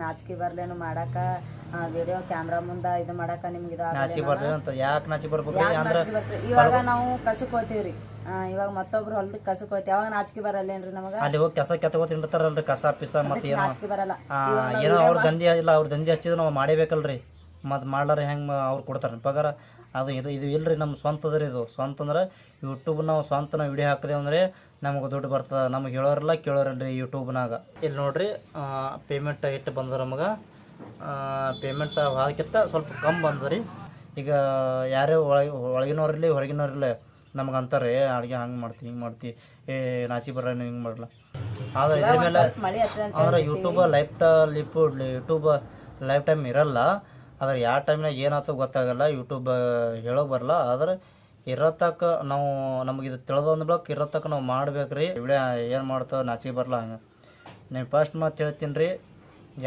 ನಾಚಿಕೆ ಬರ್ಲೇನು ಮಾಡಾಕ video camera ಮುಂದ ಇದು ಮಾಡಾಕ ನಿಮ್ಗೆ ಇದು ನಾಚಿ ಬರ್ರಿ ಅಂತ ಯಾಕೆ ನಾಚಿ ಅಂದ್ರೆ ಇವಾಗ ನಾವು ಕಸಕ್ ಹೋಗ್ತೀವ್ರಿ ಇವಾಗ ಮತ್ತೊಬ್ರು ಹೊಲದ ಕಸಕ್ ಹೋಗ್ತೀವಿ ಅವಾಗ ನಾಚಿಕೆ ಬರಲ್ಲೇನ್ರಿ ನಮಗ? ಅಲ್ಲಿ ಹೋಗಿ ಕಸ ಕೆತ್ತಗೋತಿರ್ತಾರಲ್ರಿ ಕಸ ಪಿಸ ಮತ್ತೆ ಏನೋ. ನಾಚಿಕೆ ಬರಲ್ಲ. ಏನೋ ಅವ್ರ ದಂಧಿ ಇಲ್ಲ ಅವ್ರ ದಂಧಿ ಹಚ್ಚಿದ್ರೆ ನಾವು ಮಾಡೇಬೇಕಲ್ರಿ. ಮತ್ತು ಮಾಡ್ಲಾರ ಹೆಂಗ್ ಅವ್ರು ಕೊಡ್ತಾರ. ಪಗಾರ ಅದು ಇದು ಇದು ಇಲ್ರಿ ನಮ್ಮ ಸ್ವಂತದ್ರಿ ಇದು. ಸ್ವಂತ ಅಂದ್ರೆ ಯೂಟ್ಯೂಬ್ ನಾವು ಸ್ವಂತ ನಾವು ವಿಡಿಯೋ ಹಾಕಿದೆವು ಅಂದರೆ ನಮಗೆ ದುಡ್ಡು ಬರ್ತದೆ. ನಮಗೆ ಹೇಳೋರಿಲ್ಲ ಕೇಳೋರಲ್ರಿ ಯೂಟ್ಯೂಬ್ನಾಗ ಇಲ್ಲಿ ನೋಡ್ರಿ ಪೇಮೆಂಟ್ ಇಟ್ಟು ಬಂದ್ರೆ ನಮಗೆ. ಪೇಮೆಂಟ್ ಅದಕ್ಕಿಂತ ಸ್ವಲ್ಪ ಕಮ್ಮಿ ಬಂದ್ರಿ ಈಗ ಯಾರೇ ಒಳಗೆ ಒಳಗಿನವ್ರಿರಲಿ ಹೊರಗಿನವ್ರಿರಲಿ ನಮ್ಗೆ ಅಂತಾರೆ ಅಡುಗೆ ಹಂಗೆ ಮಾಡ್ತಿ ಹಿಂಗೆ ಮಾಡ್ತಿ. ಏ ನಾಚಿ ಬರ ಹಿಂಗೆ ಮಾಡಲ್ಲ ಆದ್ರೆ ಇದ್ರ ಮೇಲೆ ಅಂದ್ರೆ ಯೂಟ್ಯೂಬ್ ಲೈಫ್ ಲಿಪ್ ಯೂಟ್ಯೂಬ್ ಲೈಫ್ ಟೈಮ್ ಇರಲ್ಲ. ಆದ್ರೆ ಯಾವ ಟೈಮ್ನಾಗ ಏನಾಯ್ತು ಗೊತ್ತಾಗಲ್ಲ ಯೂಟ್ಯೂಬ್ ಹೇಳೋಕೆ ಬರಲ್ಲ ಆದ್ರೆ ಇರತ್ತಕ್ಕ ನಾವು ನಮಗೆ ಇದು ತಿಳಿದೊಂದು ಬ್ಲಾಕ್ ಇರತಕ್ಕ ನಾವು ಮಾಡ್ಬೇಕ್ರಿ. ವಿಡಿಯೋ ಏನು ಮಾಡ್ತಾವ ನಾಚಿಗೆ ಬರಲ್ಲ ಹಂಗೆ. ನೀವು ಫಸ್ಟ್ ಮಾತು ಹೇಳ್ತೀನಿ ರೀ,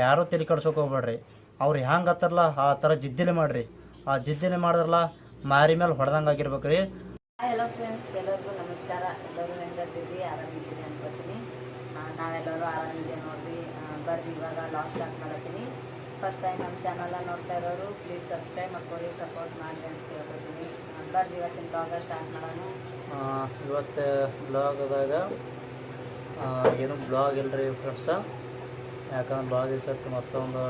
ಯಾರೂ ತಲೆ ಕಡ್ಸೋಕೆ ಹೋಗ್ಬೇಡ್ರಿ. ಅವ್ರು ಹೆಂಗೆ ಹತ್ತಾರಲ್ಲ, ಆ ಥರ ಜಿದ್ದಿಲೆ ಮಾಡಿರಿ. ಆ ಜಿದ್ದಿಲೆ ಮಾಡಿದ್ರಲ್ಲ, ಮಾರಿ ಮೇಲೆ ಹೊಡೆದಂಗೆ ಆಗಿರ್ಬೇಕು ರೀ ಹಲೋ ಫ್ರೆಂಡ್ಸ್ ಎಲ್ಲರಿಗೂ ನಮಸ್ಕಾರ. ಎಲ್ಲರೂ ಹೆಂಗಿರ್ತೀವಿ ಆರಾಮಿದ್ದೀರಿ ಅನ್ಕೋತೀನಿ ನಾವೆಲ್ಲರೂ ಆರಾಮಿದ್ದೀವಿ ನೋಡ್ರಿ. ಬರ್ರಿ, ಇವಾಗ ಲಾಗ್ ಸ್ಟಾರ್ಟ್ ಮಾಡತ್ತೀನಿ. ಫಸ್ಟ್ ಟೈಮ್ ನಮ್ಮ ಚಾನಲ್ನ ನೋಡ್ತಾ ಇರೋರು ಪ್ಲೀಸ್ ಸಬ್ಸ್ಕ್ರೈಬ್ ಮಾಡ್ಕೊಳ್ಳಿ ಸಪೋರ್ಟ್ ಮಾಡಿ ಅಂತ ಕೇಳ್ಕೊತೀನಿ. ಇವತ್ತು ಏನು ಬ್ಲಾಗ್ ಇಲ್ರಿ ಫ್ರೆಂಡ್ಸ? ಯಾಕಂದ್ರೆ ಬ್ಲಾಗ್ ದಿವ್ಸಕ್ಕೆ ಮತ್ತೊಂದು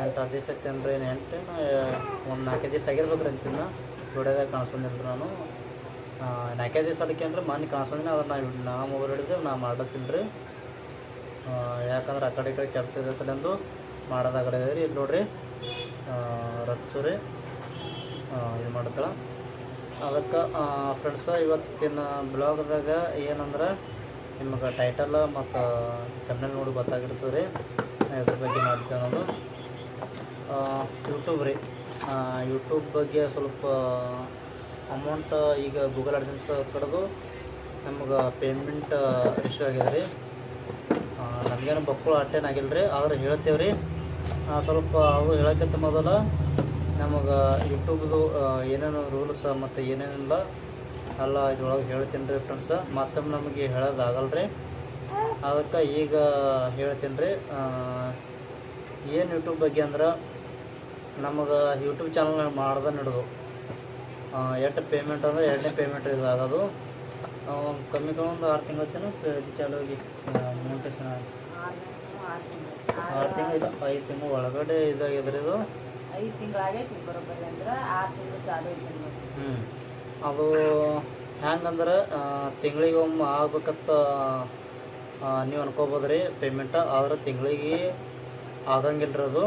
ಎಂಟು ಹತ್ತು ದಿವಸ ಅಂದ್ರೆ ಏನು ಎಂಟು ಒಂದು ನಾಲ್ಕೈದು ದಿವಸ ಆಗಿರ್ಬೇಕ್ರಿ ಅಂತಿನ ವಿಡಿಯೋದಾಗ ಕಾಣಿಸ್ಕೊಂಡಿಲ್ರಿ ನಾನು. ನಾಲ್ಕೈದು ದಿವಸ ಅದಕ್ಕೆ ಅಂದ್ರೆ ಮನೆ ಕಾಣಿಸ್ಕೊಂಡಿನಿ ಅದ್ರ ನಾವು ನಾ ಮೊಬೈಲ್ ಹಿಡಿದು ನಾ ಮಾಡತ್ತೀನಿ ರೀ ಯಾಕಂದ್ರೆ ಆ ಕಡೆ ಈ ಕಡೆ ಕೆಲಸ ಇದೆ ಸಲೆಂದು ಮಾಡೋದಾಗ್ರಿ ಇಲ್ಲಿ ನೋಡ್ರಿ ರಚ್ಚು ರೀ. ಇದು ಮಾಡ್ತಾಳೆ. ಅದಕ್ಕೆ ಫ್ರೆಂಡ್ಸ ಇವತ್ತಿನ ಬ್ಲಾಗ್ದಾಗ ಏನಂದ್ರೆ, ನಿಮಗೆ ಟೈಟಲ್ ಮತ್ತು ಕಮ್ಮಿ ನೋಡಿ ಗೊತ್ತಾಗಿರ್ತದೆ ರೀ. ಇದ್ರ ಬಗ್ಗೆ ಮಾಡ್ತೇವೆ ಅನ್ನೋದು ಯೂಟ್ಯೂಬ್ ರೀ. ಯೂಟ್ಯೂಬ್ ಬಗ್ಗೆ ಸ್ವಲ್ಪ ಅಮೌಂಟ್ ಈಗ ಗೂಗಲ್ ಅಡ್ಸೆನ್ಸ್ ಕಡೆದು ನಮಗೆ ಪೇಮೆಂಟ್ ಇಶ್ಯೂ ಆಗಿದೆ ರೀ. ನಮಗೇನು ಬಕ್ಕಳು ಆಗಿಲ್ಲ ರೀ ಆದ್ರೆ ಹೇಳ್ತೇವೆ ರೀ ಸ್ವಲ್ಪ ಅವರು ಹೇಳೋಕ್ಕಿಂತ ಮೊದಲ ನಮಗೆ ಯೂಟ್ಯೂಬ್ದು ಏನೇನು ರೂಲ್ಸ್ ಮತ್ತು ಏನೇನಿಲ್ಲ ಅಲ್ಲ ಇದ್ರೊಳಗೆ ಹೇಳ್ತೀನಿ ರೀ ಫ್ರೆಂಡ್ಸ ಮತ್ತೊಮ್ಮೆ ನಮಗೆ ಹೇಳೋದಾಗಲ್ಲ ರೀ ಅದಕ್ಕೆ ಈಗ ಹೇಳ್ತೀನಿ ರೀ ಏನು ಯೂಟ್ಯೂಬ್ ಬಗ್ಗೆ ಅಂದ್ರೆ ನಮಗೆ ಯೂಟ್ಯೂಬ್ ಚಾನಲ್ ಮಾಡ್ದೆ ನಡೆದು. ಎಷ್ಟು ಪೇಮೆಂಟ್ ಅಂದ್ರೆ ಎರಡನೇ ಪೇಮೆಂಟ್ ಇದು ಆಗೋದು ಕಮ್ಮಿ ಕಮ್ಮಿ ಒಂದು ಆರು ತಿಂಗಳು ತನಕ ಇದು ಚಾಲು ಹೋಗಿ ಮೋನಿಟೇಷನ್ ಆಗಿ. ಆರು ತಿಂಗಳು ಐದು ತಿಂಗಳು ಒಳಗಡೆ ಇದಾಗಿದ್ರಿ ಇದು. ಐದು ತಿಂಗಳಾಗೈತಿ ಬರೋಬ್ಬರಿ ಅಂದ್ರೆ ಆರು ತಿಂಗಳು ಚಾಲು ಐತಿ ಹ್ಞೂ ಅದು ಹೆಂಗಂದ್ರೆ ತಿಂಗಳಿಗೆ ಒಮ್ಮೆ ಆಗ್ಬೇಕಂತ ನೀವು ಅನ್ಕೋಬೋದು ರೀ ಪೇಮೆಂಟ್ ಆದ್ರೆ ತಿಂಗಳಿಗೆ ಆಗಂಗಿಲ್ಲ ರೀ ಅದು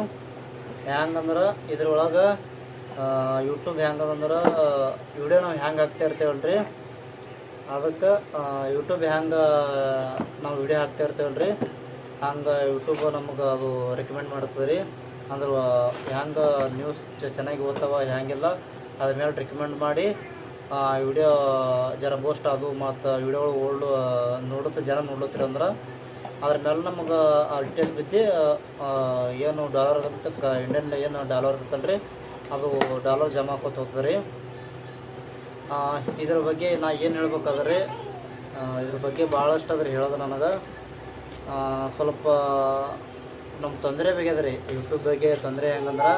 ಹೆಂಗಂದ್ರೆ ಇದ್ರೊಳಗೆ ಯೂಟ್ಯೂಬ್ ಹೆಂಗದಂದ್ರೆ ವಿಡಿಯೋ ನಾವು ಹೆಂಗೆ ಹಾಕ್ತಾ ಇರ್ತೇವಲ್ಲ ರೀ ಅದಕ್ಕೆ ಯೂಟ್ಯೂಬ್ ಹೆಂಗೆ ನಾವು ವಿಡಿಯೋ ಹಾಕ್ತಾ ಇರ್ತೇವಲ್ಲ ರೀ ಹಂಗೆ ಯೂಟ್ಯೂಬ್ ನಮಗೆ ಅದು ರೆಕಮೆಂಡ್ ಮಾಡ್ತದೆ ರೀ ಅಂದ್ರೆ ಹೆಂಗೆ ನ್ಯೂಸ್ ಚೆನ್ನಾಗಿ ಓದ್ತಾವ, ಹೆಂಗಿಲ್ಲ, ಅದ್ರ ಮೇಲೆ ರೆಕಮೆಂಡ್ ಮಾಡಿ ವಿಡಿಯೋ ಜರ ಬೋಸ್ಟ್ ಅದು ಮತ್ತು ವಿಡಿಯೋಗಳು ಓಲ್ಡ್ ನೋಡುತ್ತೆ, ಜನ ನೋಡುತ್ತೀರಿ ಅಂದ್ರೆ, ಅದ್ರ ಮೇಲೆ ನಮಗೆ ಆ ಡಿಟೇಲ್ ಬಿದ್ದು ಏನು ಡಾಲರ್ ಅಂತ ಇಂಡಿಯನ್ ಏನು ಡಾಲರ್ ಇರ್ತಲ್ಲ ರೀ ಅದು ಡಾಲರ್ ಜಮಾ ಆಕೋತ ಹೋಗ್ತದೆ ರೀ ಇದ್ರ ಬಗ್ಗೆ ನಾ ಏನು ಹೇಳ್ಬೇಕಾದ್ರೆ ಇದ್ರ ಬಗ್ಗೆ ಭಾಳಷ್ಟು ಅದ್ರ ಹೇಳೋದು ನನಗೆ. ಸ್ವಲ್ಪ ನಮ್ಮ ತೊಂದರೆ ಬೇಕದ್ರಿ ಯೂಟ್ಯೂಬ್ ಬಗ್ಗೆ ತೊಂದರೆ ಹೆಂಗಂದ್ರೆ,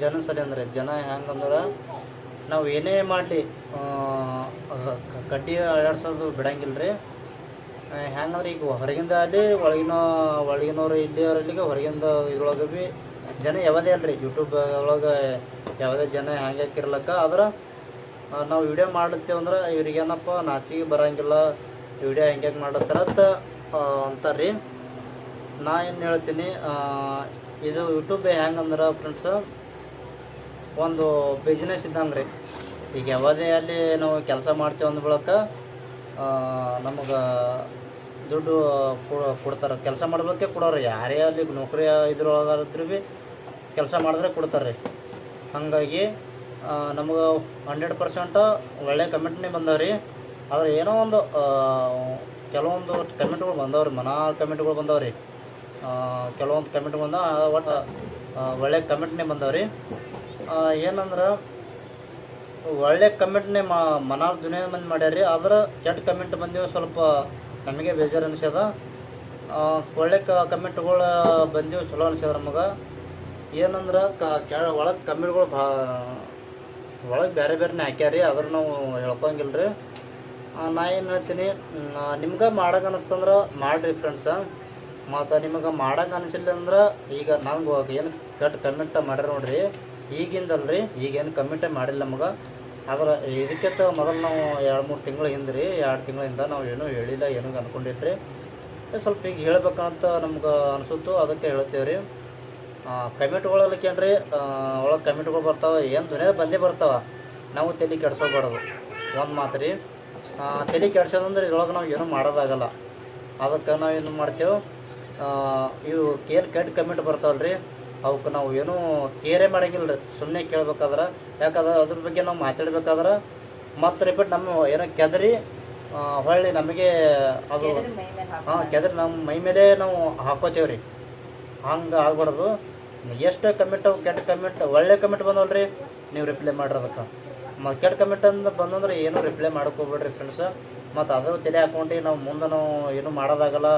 ಜನ ಸರಿ ಅಂದ್ರೆ, ಜನ ಹೆಂಗಂದ್ರೆ, ನಾವು ಏನೇ ಮಾಡಲಿ ಕಡ್ಡಿ ಅಳಾಡ್ಸೋದು ಬಿಡಂಗಿಲ್ಲ ರೀ ಹೆಂಗಂದ್ರೆ ಈಗ ಹೊರಗಿಂದ ಅಲ್ಲಿ, ಒಳಗಿನ, ಒಳಗಿನವ್ರು ಇಲ್ಲಿ ಇಲ್ಲಿಗೆ ಹೊರಗಿಂದ ಇದ್ರೊಳಗೆ ಭೀ ಜನ ಯಾವುದೇ ಅಲ್ರಿ. ಯೂಟ್ಯೂಬ್ ಒಳಗೆ ಯಾವುದೇ ಜನ ಹೆಂಗೆ ಹಾಕಿರ್ಲಕ್ಕ, ಆದ್ರೆ ನಾವು ವಿಡಿಯೋ ಮಾಡ್ತೀವಿ ಅಂದ್ರೆ ಇವ್ರಿಗೇನಪ್ಪ ನಾಚಿಗೆ ಬರಂಗಿಲ್ಲ. ವಿಡಿಯೋ ಹೆಂಗೆ ಮಾಡತ್ತಾರ ಅಂತ ರೀ ನಾ ಏನು ಹೇಳ್ತೀನಿ ಇದು ಯೂಟ್ಯೂಬ್ ಹೆಂಗಂದ್ರೆ ಫ್ರೆಂಡ್ಸ್ ಒಂದು ಬಿಸ್ನೆಸ್ ಇದ್ದಂಗೆ ರೀ ಈಗ ಯಾವುದೇ ಅಲ್ಲಿ ನಾವು ಕೆಲಸ ಮಾಡ್ತೀವಿ ಅಂದ ಬಳಕ ನಮಗೆ ದುಡ್ಡು ಕೊಡ್ತಾರೆ. ಕೆಲಸ ಮಾಡ್ಬೇಕೆ ಕೊಡೋರು ಯಾರೇ ಅಲ್ಲಿ ನೌಕರಿ ಇದ್ರೊಳಗಾದ್ರೂ ಭೀ ಕೆಲಸ ಮಾಡಿದ್ರೆ ಕೊಡ್ತಾರೆ ರೀ ಹಾಗಾಗಿ ನಮಗೆ ಹಂಡ್ರೆಡ್ ಪರ್ಸೆಂಟ್ ಒಳ್ಳೆ ಕಮೆಂಟ್ನೇ ಬಂದಾವ ರೀ ಆದ್ರೆ ಏನೋ ಒಂದು ಕೆಲವೊಂದು ಕಮೆಂಟ್ಗಳು ಬಂದವ್ರಿ, ಮನಾ ಕಮೆಂಟ್ಗಳು ಬಂದವ್ರಿ. ಕೆಲವೊಂದು ಕಮೆಂಟ್ ಬಂದ ಒಟ್ಟು ಒಳ್ಳೆ ಕಮೆಂಟ್ನೇ ಬಂದವ್ರಿ. ಏನಂದ್ರೆ, ಒಳ್ಳೆ ಕಮೆಂಟ್ನೇ ಮಾ ಮನಾರ್ ದುನಿಯಾ ಮಂದಿ ಮಾಡ್ಯಾರ ಆದ್ರೆ ಕೆಟ್ಟ ಕಮೆಂಟ್ ಬಂದಿವೆ ಸ್ವಲ್ಪ ನಮಗೆ ಬೇಜಾರು ಅನಿಸ್ಯದ. ಒಳ್ಳೆ ಕಮೆಂಟ್ಗಳು ಬಂದಿವು ಚಲೋ ಅನಿಸ್ಯದ ನಮಗೆ. ಏನಂದ್ರೆ, ಕ ಕೆ ಒಳಗೆ ಕಮೆಂಟ್ಗಳು ಭಾ ಒಳಗೆ ಬೇರೆ ಬೇರೆನೇ ಹಾಕ್ಯಾರಿ ಅದ್ರ ನಾವು ಹೇಳ್ಕೊಂಗಿಲ್ಲ ರೀ ನಾ ಏನು ಹೇಳ್ತೀನಿ ನಿಮ್ಗೆ ಮಾಡೋಕೆ ಅನ್ನಿಸ್ತಂದ್ರೆ ಮಾಡಿರಿ ಫ್ರೆಂಡ್ಸ ಮತ್ತು ನಿಮಗೆ ಮಾಡಂಗೆ ಅನಿಸಿಲ್ಲ ಅಂದ್ರೆ ಈಗ ನಂಗೆ ಏನು ಕೆಟ್ಟ ಕಮೆಂಟ್ ಮಾಡ್ಯಾರ ನೋಡ್ರಿ, ಈಗಿಂದಲ್ರಿ ಈಗೇನು ಕಮೆಂಟೇ ಮಾಡಿಲ್ಲ ನಮಗೆ. ಆದ್ರೆ ಇದಕ್ಕಿಂತ ಮೊದಲು ನಾವು ಎರಡು ಮೂರು ತಿಂಗಳ ಹಿಂದೆ ರೀ ಎರಡು ತಿಂಗಳಿಂದ ನಾವು ಏನೂ ಹೇಳಿಲ್ಲ, ಏನೂ ಅಂದ್ಕೊಂಡಿದ್ರಿ ಸ್ವಲ್ಪ ಈಗ ಹೇಳ್ಬೇಕಂತ ನಮ್ಗೆ ಅನಿಸುತ್ತು, ಅದಕ್ಕೆ ಹೇಳ್ತೀವಿ ರೀ ಕಮೆಂಟ್ಗಳಲ್ಲಕ್ಕೇನ್ರಿ ಒಳಗೆ ಕಮೆಂಟ್ಗಳು ಬರ್ತಾವೆ, ಏನು ದುನಿಯಾದ ಬಂದೇ ಬರ್ತಾವೆ. ನಾವು ತಲೆ ಕೆಡ್ಸೋಬಾರ್ದು, ಒಂದು ಮಾತು ರೀ ತಲೆ ಕೆಡ್ಸೋದಂದ್ರೆ ಇದ್ರೊಳಗೆ ನಾವು ಏನೂ ಮಾಡೋದಾಗಲ್ಲ. ಅದಕ್ಕೆ ನಾವು ಏನು ಮಾಡ್ತೇವೆ ಇವು ಕೇರ್ ಕೆಟ್ಟ ಕಮೆಂಟ್ ಬರ್ತಾವಲ್ಲ ರೀ ಅವಕ್ಕೆ ನಾವು ಏನೂ ಕೇರೇ ಮಾಡಂಗಿಲ್ಲ ರೀ ಸುಮ್ಮನೆ ಕೇಳ್ಬೇಕಾದ್ರೆ ಯಾಕಂದ್ರೆ ಅದ್ರ ಬಗ್ಗೆ ನಾವು ಮಾತಾಡ್ಬೇಕಾದ್ರೆ ಮತ್ತೆ ರಿಪೀಟ್ ನಮ್ಮ ಏನೋ ಕೆದರಿ ಹೊಳ್ಳಿ ನಮಗೆ ಅದು ಹಾಂ ಕೆದರಿ ನಮ್ಮ ಮೈ ಮೇಲೆ ನಾವು ಹಾಕೋತೇವೆ ರೀ ಹಂಗೆ ಆಗ್ಬಾರ್ದು. ಎಷ್ಟು ಕಮೆಂಟ್ ಕೆಟ್ಟ ಕಮೆಂಟ್ ಒಳ್ಳೆ ಕಮೆಂಟ್ ಬಂದವಲ್ರಿ ನೀವು ರಿಪ್ಲೈ ಮಾಡ್ರಿ ಅದಕ್ಕೆ ಮತ್ತು ಕೆಟ್ಟ ಕಮೆಂಟ್ ಅಂತ ಬಂದಂದ್ರೆ ಏನೂ ರಿಪ್ಲೈ ಮಾಡಕ್ಕೆ ಹೋಗ್ಬೇಡ್ರಿ ಫ್ರೆಂಡ್ಸ್ ಮತ್ತು ಅದರ ತಲೆ ಹಾಕೊಂಡು ನಾವು ಮುಂದೆ ನಾವು ಏನೂ ಮಾಡೋದಾಗಲ್ಲ.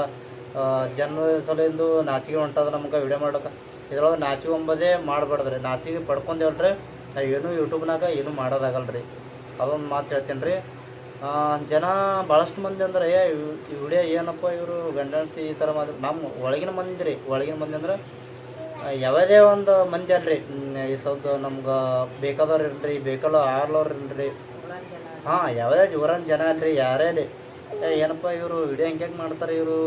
ಜನ ಸಲಿಂದು ನಾಚಿಗೆ ಹೊಂಟದ ನಮ್ಗೆ ವಿಡಿಯೋ ಮಾಡೋಕೆ ಇದ್ರೊಳಗೆ ನಾಚಿಗೆ ಒಂಬದೇ ಮಾಡಬಾರ್ದ್ರಿ. ನಾಚಿಗೆ ಪಡ್ಕೊಂಡೇವಲ್ರಿ ನಾವು ಏನು ಯೂಟ್ಯೂಬ್ನಾಗ ಏನೂ ಮಾಡೋದಾಗಲ್ರಿ. ಅದೊಂದು ಮಾತು ಹೇಳ್ತೀನಿ ರೀ ಜನ ಭಾಳಷ್ಟು ಮಂದಿ ಅಂದ್ರೆ ವಿಡಿಯೋ ಏನಪ್ಪ ಇವರು ಗಂಡ ಈ ಥರ ಮಾಡಿದ್ರು ನಮ್ಮ ಒಳಗಿನ ಮಂದಿ ರೀ ಒಳಗಿನ ಮಂದಿ ಅಂದ್ರೆ ಯಾವುದೇ ಒಂದು ಮಂದಿ ಅಲ್ರಿ. ಈ ಸ್ವಲ್ಪ ನಮ್ಗೆ ಬೇಕಾದವ್ರು ಇಲ್ರಿ, ಬೇಕಲ್ಲ ಆರ್ಲವ್ರು ಇಲ್ರಿ. ಹಾಂ, ಯಾವುದೇ ಜೋರನ್ ಜನ ಅಲ್ರಿ, ಯಾರೇ ರೀ ಏನಪ್ಪ ಇವರು ವಿಡಿಯೋ ಹೆಂಗೆ ಹೆಂಗೆ ಮಾಡ್ತಾರೆ ಇವರು?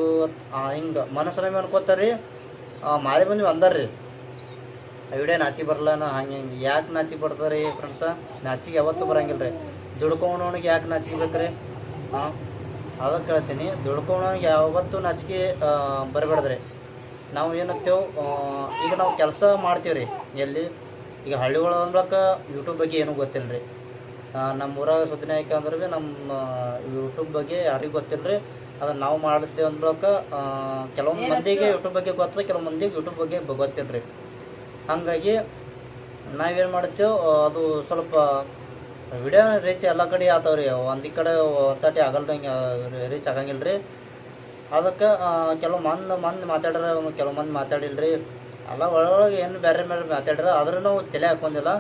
ಹಿಂಗೆ. ಮನಸ್ಸನ್ನ ಅನ್ಕೋತಾರೆ ಮಾರಿ ಮಂದಿ ಅಂದಾರ್ರಿ. ವಿಡಿಯೋ ನಾಚಿ ಬರಲ್ಲ ನಾ ಹಂಗೆ ಹಿಂಗೆ. ಯಾಕೆ ನಾಚಿಗೆ ಬರ್ತಾರೆ ಫ್ರೆಂಡ್ಸ ನಾಚಿಗೆ ಯಾವತ್ತೂ ಬರಂಗಿಲ್ಲ ರೀ ದುಡ್ಕೊಳೋನಿಗೆ ಯಾಕೆ ನಾಚಿಗೆ ಬೇಕ್ರಿ? ಹಾಂ ಅದಕ್ಕೆ ಕೇಳ್ತೀನಿ. ದುಡ್ಕೊಳೋನಿಗೆ ಯಾವತ್ತೂ ನಾಚಿಕೆ ಬರಬೇಡ್ದ್ರಿ. ನಾವು ಏನಂತೇವೆ ಈಗ ನಾವು ಕೆಲಸ ಮಾಡ್ತೀವಿ ರೀ ಎಲ್ಲಿ? ಈಗ ಹಳ್ಳಿಗಳ ಅನ್ಲಕ್ಕ ಯೂಟ್ಯೂಬ್ ಬಗ್ಗೆ ಏನೂ ಗೊತ್ತಿಲ್ಲ ರೀ ನಮ್ಮ ಊರಾಗ ಸುದ್ದಿ ನಾಯಕ ಅಂದ್ರೆ ಭೀ ನಮ್ಮ ಯೂಟ್ಯೂಬ್ ಬಗ್ಗೆ ಯಾರಿಗೂ ಗೊತ್ತಿಲ್ಲ ರೀ ಅದನ್ನು ನಾವು ಮಾಡ್ತೇವೆ ಅಂದ್ರಕ ಕೆಲವೊಂದು ಮಂದಿಗೆ ಯೂಟ್ಯೂಬ್ ಬಗ್ಗೆ ಗೊತ್ತದ ಕೆಲವು ಮಂದಿಗೆ ಯೂಟ್ಯೂಬ್ ಬಗ್ಗೆ ಗೊತ್ತಿಲ್ಲ ರೀ ಹಾಗಾಗಿ ನಾವೇನು ಮಾಡ್ತೇವೆ ಅದು ಸ್ವಲ್ಪ ವಿಡಿಯೋ ರೀಚ್ ಎಲ್ಲ ಕಡೆ ಆತಾವ್ರಿ. ಒಂದು ಕಡೆ ಒತ್ತಾಟಿ ಆಗಲ್ದಂಗೆ ರೀಚ್ ಆಗಂಗಿಲ್ಲ ರೀ ಅದಕ್ಕೆ ಕೆಲವು ಮಂದಿ ಮಂದಿ ಮಾತಾಡ್ರ ಕೆಲವು ಮಂದಿ ಮಾತಾಡಿಲ್ಲ ರೀ ಎಲ್ಲ ಒಳಗೊಳಗೆ ಏನು ಬೇರೆ ಬೇರೆ ಮಾತಾಡ್ರ ಆದ್ರೂ ನಾವು ತಲೆ ಹಾಕೊಂಡಿಲ್ಲ.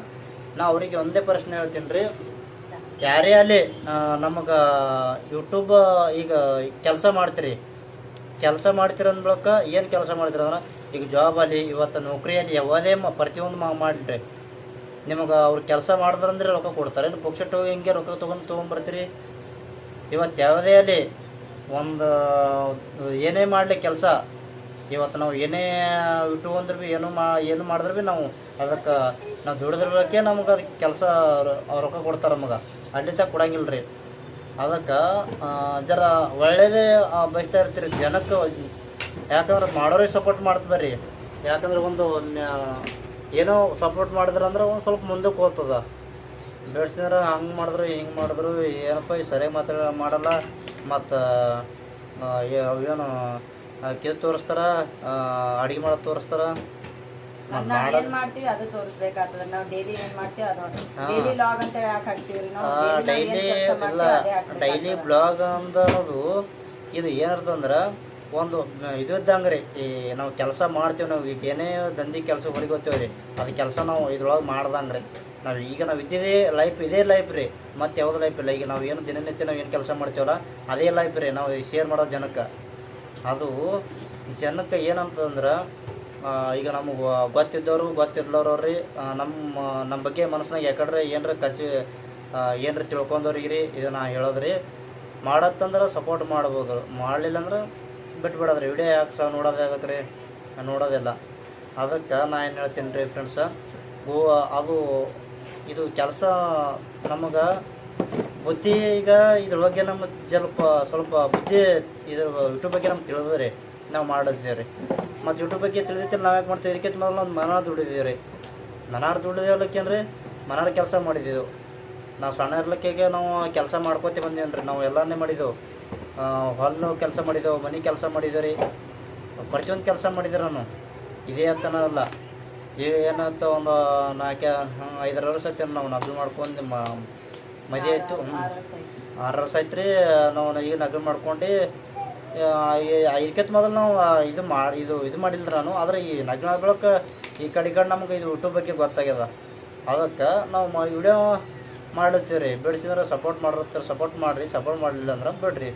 ನಾ ಅವರಿಗೆ ಒಂದೇ ಪ್ರಶ್ನೆ ಹೇಳ್ತೀನಿ ರೀ ಯಾರೇ ಅಲ್ಲಿ ನಮಗೆ ಯೂಟ್ಯೂಬ್ ಈಗ ಕೆಲಸ ಮಾಡ್ತೀರಿ. ಕೆಲಸ ಮಾಡ್ತೀರ ಅಂದ್ಬಳಕ ಏನು ಕೆಲಸ ಮಾಡ್ತೀರ ಅಂದ್ರೆ, ಈಗ ಜಾಬ್ ಅಲ್ಲಿ ಇವತ್ತು ನೌಕರಿಯಲ್ಲಿ ಯಾವುದೇ ಮ, ಪ್ರತಿಯೊಂದು ಮಾಡಿರಿ. ನಿಮಗೆ ಅವ್ರು ಕೆಲಸ ಮಾಡಿದ್ರಂದ್ರೆ ರೊಕ್ಕ ಕೊಡ್ತಾರೆ. ಏನು ಪುಕ್ಷ ಹೋಗಿ ಹಿಂಗೆ ರೊಕ್ಕ ತೊಗೊಂಡು ತೊಗೊಂಡ್ಬರ್ತೀರಿ ಇವತ್ತು ಯಾವುದೇ ಅಲ್ಲಿ ಒಂದು, ಏನೇ ಮಾಡಲಿ ಕೆಲಸ, ಇವತ್ತು ನಾವು ಏನೇ ಇಟ್ಕೊಂಡ್ರೆ ಭೀ ಏನು ಮಾ, ಏನು ಮಾಡಿದ್ರೆ ಭೀ ನಾವು ಅದಕ್ಕೆ ನಾವು ದುಡಿದ್ರ ನಮ್ಗೆ ಅದಕ್ಕೆ ಕೆಲಸ ರೊಕ್ಕ ಕೊಡ್ತಾರೆ ನಮಗೆ. ಅಲ್ಲಿಂದ ಕೊಡಂಗಿಲ್ಲ ರೀ ಅದಕ್ಕೆ ಜರ ಒಳ್ಳೇದೇ ಬಯಸ್ತಾ ಇರ್ತೀರಿ ಜನಕ್ಕೆ. ಯಾಕಂದ್ರೆ ಮಾಡೋರಿಗೆ ಸಪೋರ್ಟ್ ಮಾಡ್ತ ಬರ್ರಿ. ಯಾಕಂದ್ರೆ ಒಂದು ಏನೋ ಸಪೋರ್ಟ್ ಮಾಡಿದ್ರಂದ್ರೆ ಒಂದು ಸ್ವಲ್ಪ ಮುಂದಕ್ಕೆ ಹೋಗ್ತದ. ಬೆಳೆಸಿದ್ರೆ ಹಂಗೆ ಮಾಡಿದ್ರು, ಹಿಂಗೆ ಮಾಡಿದ್ರು, ಏನಪ್ಪ ಈ ಸರಿ ಮಾತ್ರ ಮಾಡಲ್ಲ. ಮತ್ತು ಏನು ಕಿತ್ತು ತೋರಿಸ್ತಾರ ಅಡುಗೆ ಮಾಡೋದು ತೋರಿಸ್ತಾರ. ನಾವ್ ಮಾಡೋದ್- ಏನ್ ಮಾಡ್ತೀವಿ ಅದು ತೋರಿಸ್ಬೇಕಾಗ್ತದ. ನಾವು ಡೈಲಿ ಏನ್ ಮಾಡ್ತೀವಿ ಅದು ಹಾ. ಡೈಲಿ ಲಾಗ್ ಅಂತ ಯಾಕೆ ಹಾಕ್ತೀವ್ರಿ? ನಾವು daily ಡೈಲಿ ಇಲ್ಲ ಮಾಡ್ತೀವಿ ಅದೇ ಹಾಕ್ಬೇಕಾಗ್ತದ. ಡೈಲಿ ಬ್ಲಾಗ್ ಅನ್ನೋದು ಇದು ಏನರ್ಥ ಅಂದ್ರೆ ಒಂದು ಇದು ಇದ್ದಂಗೆ ರೀ ಈ ನಾವು ಕೆಲಸ ಮಾಡ್ತೀವಿ ನಾವು ಈಗ ಏನೇ ದಂಧಿ ಕೆಲಸ ಹೊರಗೆ ಹೋಗ್ತೀವಿ ರೀ ಅದು ಕೆಲಸ ನಾವು ಇದ್ರೊಳಗೆ ಮಾಡ್ದಂಗ್ರಿ ನಾವು ಈಗ ನಾವು ಇದ್ದಿದ್ದೇ ಲೈಫ್ ಇದೇ ಲೈಫ್ ರೀ. ಮತ್ತೆ ಯಾವ್ದು ಲೈಫ್ ಇಲ್ಲ ಈಗ ನಾವು ಏನು ದಿನನಿತ್ಯ ನಾವು ಏನು ಕೆಲಸ ಮಾಡ್ತೀವಲ್ಲ ಅದೇ ಲೈಫ್ ರೀ. ನಾವು ಶೇರ್ ಮಾಡೋ ಜನಕ್ಕೆ. ಅದು ಜನಕ್ಕೆ ಏನಂತಂದ್ರೆ ಈಗ ನಮಗೆ ಗೊತ್ತಿದ್ದವರು, ಗೊತ್ತಿರ್ಲವ್ರು ರೀ ನಮ್ಮ ನಮ್ಮ ಬಗ್ಗೆ ಮನಸ್ಸಿನಾಗ ಯಾಕಡ್ರೆ ಏನರ ಕಚ್ಚಿ ಏನರ ತಿಳ್ಕೊಂಡವ್ರಿಗೆ ರೀ ನಾ ಹೇಳೋದ್ರಿ. ಮಾಡತ್ತಂದ್ರೆ ಸಪೋರ್ಟ್ ಮಾಡ್ಬೋದು. ಮಾಡಲಿಲ್ಲ ಅಂದ್ರೆ ಬಿಟ್ಬಿಡೋದ್ರಿ. ವಿಡಿಯೋ ಯಾಕೆ ಸಹ ನೋಡೋದೇ ಆಗತ್ತೆ ರೀ ನೋಡೋದಿಲ್ಲ. ಅದಕ್ಕೆ ನಾ ಏನು ಹೇಳ್ತೀನಿ ರೀ ಫ್ರೆಂಡ್ಸ ಓ ಅದು, ಇದು ಕೆಲಸ ನಮಗೆ ಬುದ್ಧಿ ಈಗ ಇದ್ರ ಬಗ್ಗೆ ನಮ್ಮ ಸ್ವಲ್ಪ ಸ್ವಲ್ಪ ಬುದ್ಧಿ ಇದ್ರ ಯೂಟ್ಯೂಬ್ ಬಗ್ಗೆ ನಮ್ಗೆ ತಿಳಿದ್ರಿ ನಾವು ಮಾಡಿದ್ದೀವಿ ರೀ ಮತ್ತು ಯೂಟ್ಯೂಬ್ ಬಗ್ಗೆ ತಿಳಿದಿತ್ತು ನಾವು ಯಾಕೆ ಮಾಡ್ತೀವಿ? ಇದಕ್ಕೆ ಮೊದಲು ಒಂದು ಮನಾರು ದುಡಿದೀವಿ ರೀ. ಮನಾರ್ ಅಂದರೆ ಮನಾರು ಕೆಲಸ ಮಾಡಿದ್ದೆವು ನಾವು ಸಣ್ಣ ಇರ್ಲಿಕ್ಕೆ ನಾವು ಕೆಲಸ ಮಾಡ್ಕೋತಿ ಬಂದೇವೆ ರೀ ನಾವು ಎಲ್ಲನೇ ಮಾಡಿದ್ದೆವು. ಹೊಲ್ಲು ಕೆಲಸ ಮಾಡಿದ್ದೆವು ಮನೆ ಕೆಲಸ ಮಾಡಿದ್ದೇವೆ ರೀ. ಪ್ರತಿಯೊಂದು ಕೆಲಸ ಮಾಡಿದ್ದೆ ನಾನು. ಇದೇ ಅಂತನಲ್ಲ ಏನಂತ ಒಂದು ನಾಲ್ಕು ಐದಾರು ವರ್ಷ ಆಯ್ತು ನಾವು ನಗಲು ಮಾಡ್ಕೊಂಡು ಮದುವೆ ಆಯ್ತು. ಆರು ವರ್ಷ ಆಯ್ತು ರೀ. ನಾವು ಈಗ ನಗಲು ಮಾಡ್ಕೊಂಡು ಇದಕ್ಕಿಂತ ಮೊದಲು ನಾವು ಇದು ಮಾಡಿ ಇದು ಇದು ಮಾಡಿಲ್ಲ ನಾನು, ಆದರೆ ಈ ನಗ್ನ ಬೆಳಕ ಈ ಕಡೆ ಕಡೆ ನಮ್ಗೆ ಇದು ಯೂಟ್ಯೂಬ್ ಬಗ್ಗೆ ಗೊತ್ತಾಗ್ಯದ. ಅದಕ್ಕೆ ನಾವು ವಿಡಿಯೋ ಮಾಡ್ಲತ್ತೀವಿ ರೀ ಬಿಡಿಸಿದ್ರೆ ಸಪೋರ್ಟ್ ಮಾಡಿರ್ತಾರೆ ಸಪೋರ್ಟ್ ಮಾಡಿರಿ ಸಪೋರ್ಟ್ ಮಾಡಲಿಲ್ಲ ಅಂದ್ರೆ ಬಿಡ್ರಿ.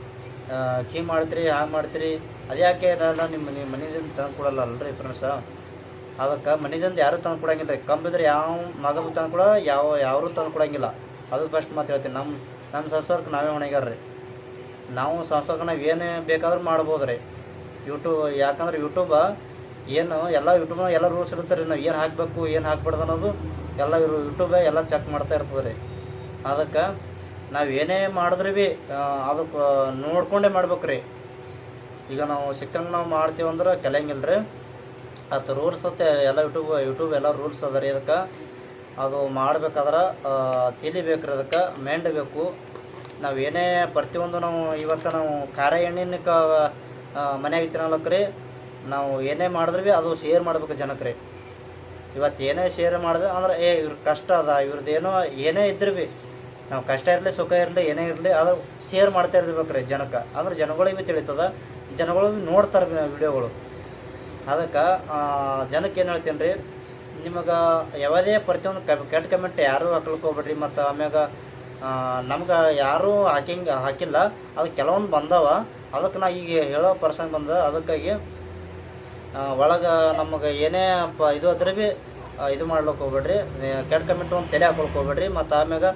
ಕೀ ಮಾಡ್ತೀರಿ ಹಾಗೆ ಮಾಡ್ತೀರಿ. ಅದ್ಯಾಕೆ ನಾನು ನಿಮ್ಮ ನಿಮ್ಮ ಮನೆಯಿಂದ ತಂದು ಕೊಡಲ್ಲ ಅಲ್ರಿ ಫ್ರೆಂಡ್ಸ ಅದಕ್ಕೆ ಮನೆದಿಂದ ಯಾರು ತಂದು ಕೊಡಂಗಿಲ್ಲ ರೀ ಕಂಬಿದ್ರೆ ಯಾವ ಮಗ ತಂದು ಕೂಡ, ಯಾವ, ಯಾರೂ ತಂದು ಕೊಡಂಗಿಲ್ಲ. ಅದು ಫಸ್ಟ್ ಮಾತು ಹೇಳ್ತೀನಿ. ನಮ್ಮ ನಮ್ಮ ಸಂಸಾರಕ್ಕೆ ನಾವೇ ಹೊಣೆಗಾರ್ರಿ. ನಾವು ಸಂಸ್ಕೃತನಾಗ ನಾವು ಏನೇ ಬೇಕಾದ್ರೂ ಮಾಡ್ಬೋದು ರೀ ಯೂಟ್ಯೂಬ್ ಯಾಕಂದ್ರೆ ಯೂಟ್ಯೂಬ ಏನು ಎಲ್ಲ ಯೂಟ್ಯೂಬ್ನ ಎಲ್ಲ ರೂಲ್ಸ್ ಇರುತ್ತೆ ರೀ ನಾವು ಏನು ಹಾಕಬೇಕು, ಏನು ಹಾಕ್ಬಾರ್ದು ಅನ್ನೋದು ಎಲ್ಲ ಯೂಟ್ಯೂಬ ಎಲ್ಲ ಚೆಕ್ ಮಾಡ್ತಾ ಇರ್ತದೆ ರೀ ಅದಕ್ಕೆ ನಾವು ಏನೇ ಮಾಡಿದ್ರೆ ಭೀ ಅದಕ್ಕೆ ನೋಡ್ಕೊಂಡೇ ಮಾಡ್ಬೇಕು ರೀ ಈಗ ನಾವು ಸಿಕ್ಕಂಗೆ ನಾವು ಮಾಡ್ತೀವಂದ್ರೆ ಕೆಲಂಗಿಲ್ಲ ರೀ ಅದು ರೂಲ್ಸ್ ಅಂತ ಎಲ್ಲ ಯೂಟ್ಯೂಬ್ ಯೂಟ್ಯೂಬ್ ಎಲ್ಲ ರೂಲ್ಸ್ ಅದ ರೀ ಅದಕ್ಕೆ ಅದು ಮಾಡ್ಬೇಕಾದ್ರೆ ತಿಳಿಬೇಕು ರೀ ಅದಕ್ಕೆ ಬೇಕು. ನಾವು ಏನೇ ಪ್ರತಿಯೊಂದು ನಾವು ಇವತ್ತು ನಾವು ಖಾರ ಎಣ್ಣೆನ ಕ ಮನ್ಯಾಗ ನಾವು ಏನೇ ಮಾಡಿದ್ರೆ ಭೀ ಅದು ಶೇರ್ ಮಾಡ್ಬೇಕು ಜನಕ್ಕೆ ಇವತ್ತು ಏನೇ ಶೇರ್ ಮಾಡಿದ್ರೆ ಅಂದ್ರೆ ಏ, ಇವ್ರ ಕಷ್ಟ ಅದ ಇವ್ರದ್ದು ಏನೋ ಏನೇ ಇದ್ರೆ ಭೀ ನಾವು ಕಷ್ಟ ಇರಲಿ, ಸುಖ ಇರಲಿ, ಏನೇ ಇರಲಿ ಅದು ಶೇರ್ ಮಾಡ್ತಾ ಇರ್ಬೇಕು ಜನಕ್ಕೆ. ಅಂದ್ರೆ ಜನಗಳಿಗೆ ಭೀ ತಿಳಿತದ, ಜನಗಳು ಭೀ ನೋಡ್ತಾರೆ ವಿಡಿಯೋಗಳು. ಅದಕ್ಕೆ ಜನಕ್ಕೆ ಏನು ಹೇಳ್ತೀನಿ ರೀ ನಿಮಗೆ ಯಾವುದೇ ಪ್ರತಿಯೊಂದು ಕ ಕೆಟ್ಟ ಕಮೆಂಟ್ ಯಾರೂ ಹಾಕ್ಲಿಕ್ಕೆ ಮತ್ತು ಆಮ್ಯಾಗ ನಮ್ಗೆ ಯಾರೂ ಹಾಕಿಂಗ್, ಹಾಕಿಲ್ಲ. ಅದು ಕೆಲವೊಂದು ಬಂದವ. ಅದಕ್ಕೆ ನಾ ಈಗ ಹೇಳೋ ಪರ್ಸನ್ ಬಂದ, ಅದಕ್ಕಾಗಿ ಒಳಗೆ ನಮಗೆ ಏನೇ ಪ, ಇದು ಅದ್ರೆ ಭೀ ಇದು ಮಾಡ್ಲಿಕ್ಕೆ ಹೋಗ್ಬೇಡ್ರಿ. ಕೆಟ್ಟ ಕಮೆಂಟ್ ಒಂದು ತಲೆ ಹಾಕೊಳಕ್ಕೆ ಹೋಗ್ಬೇಡ್ರಿ. ಮತ್ತು ಆಮ್ಯಾಗ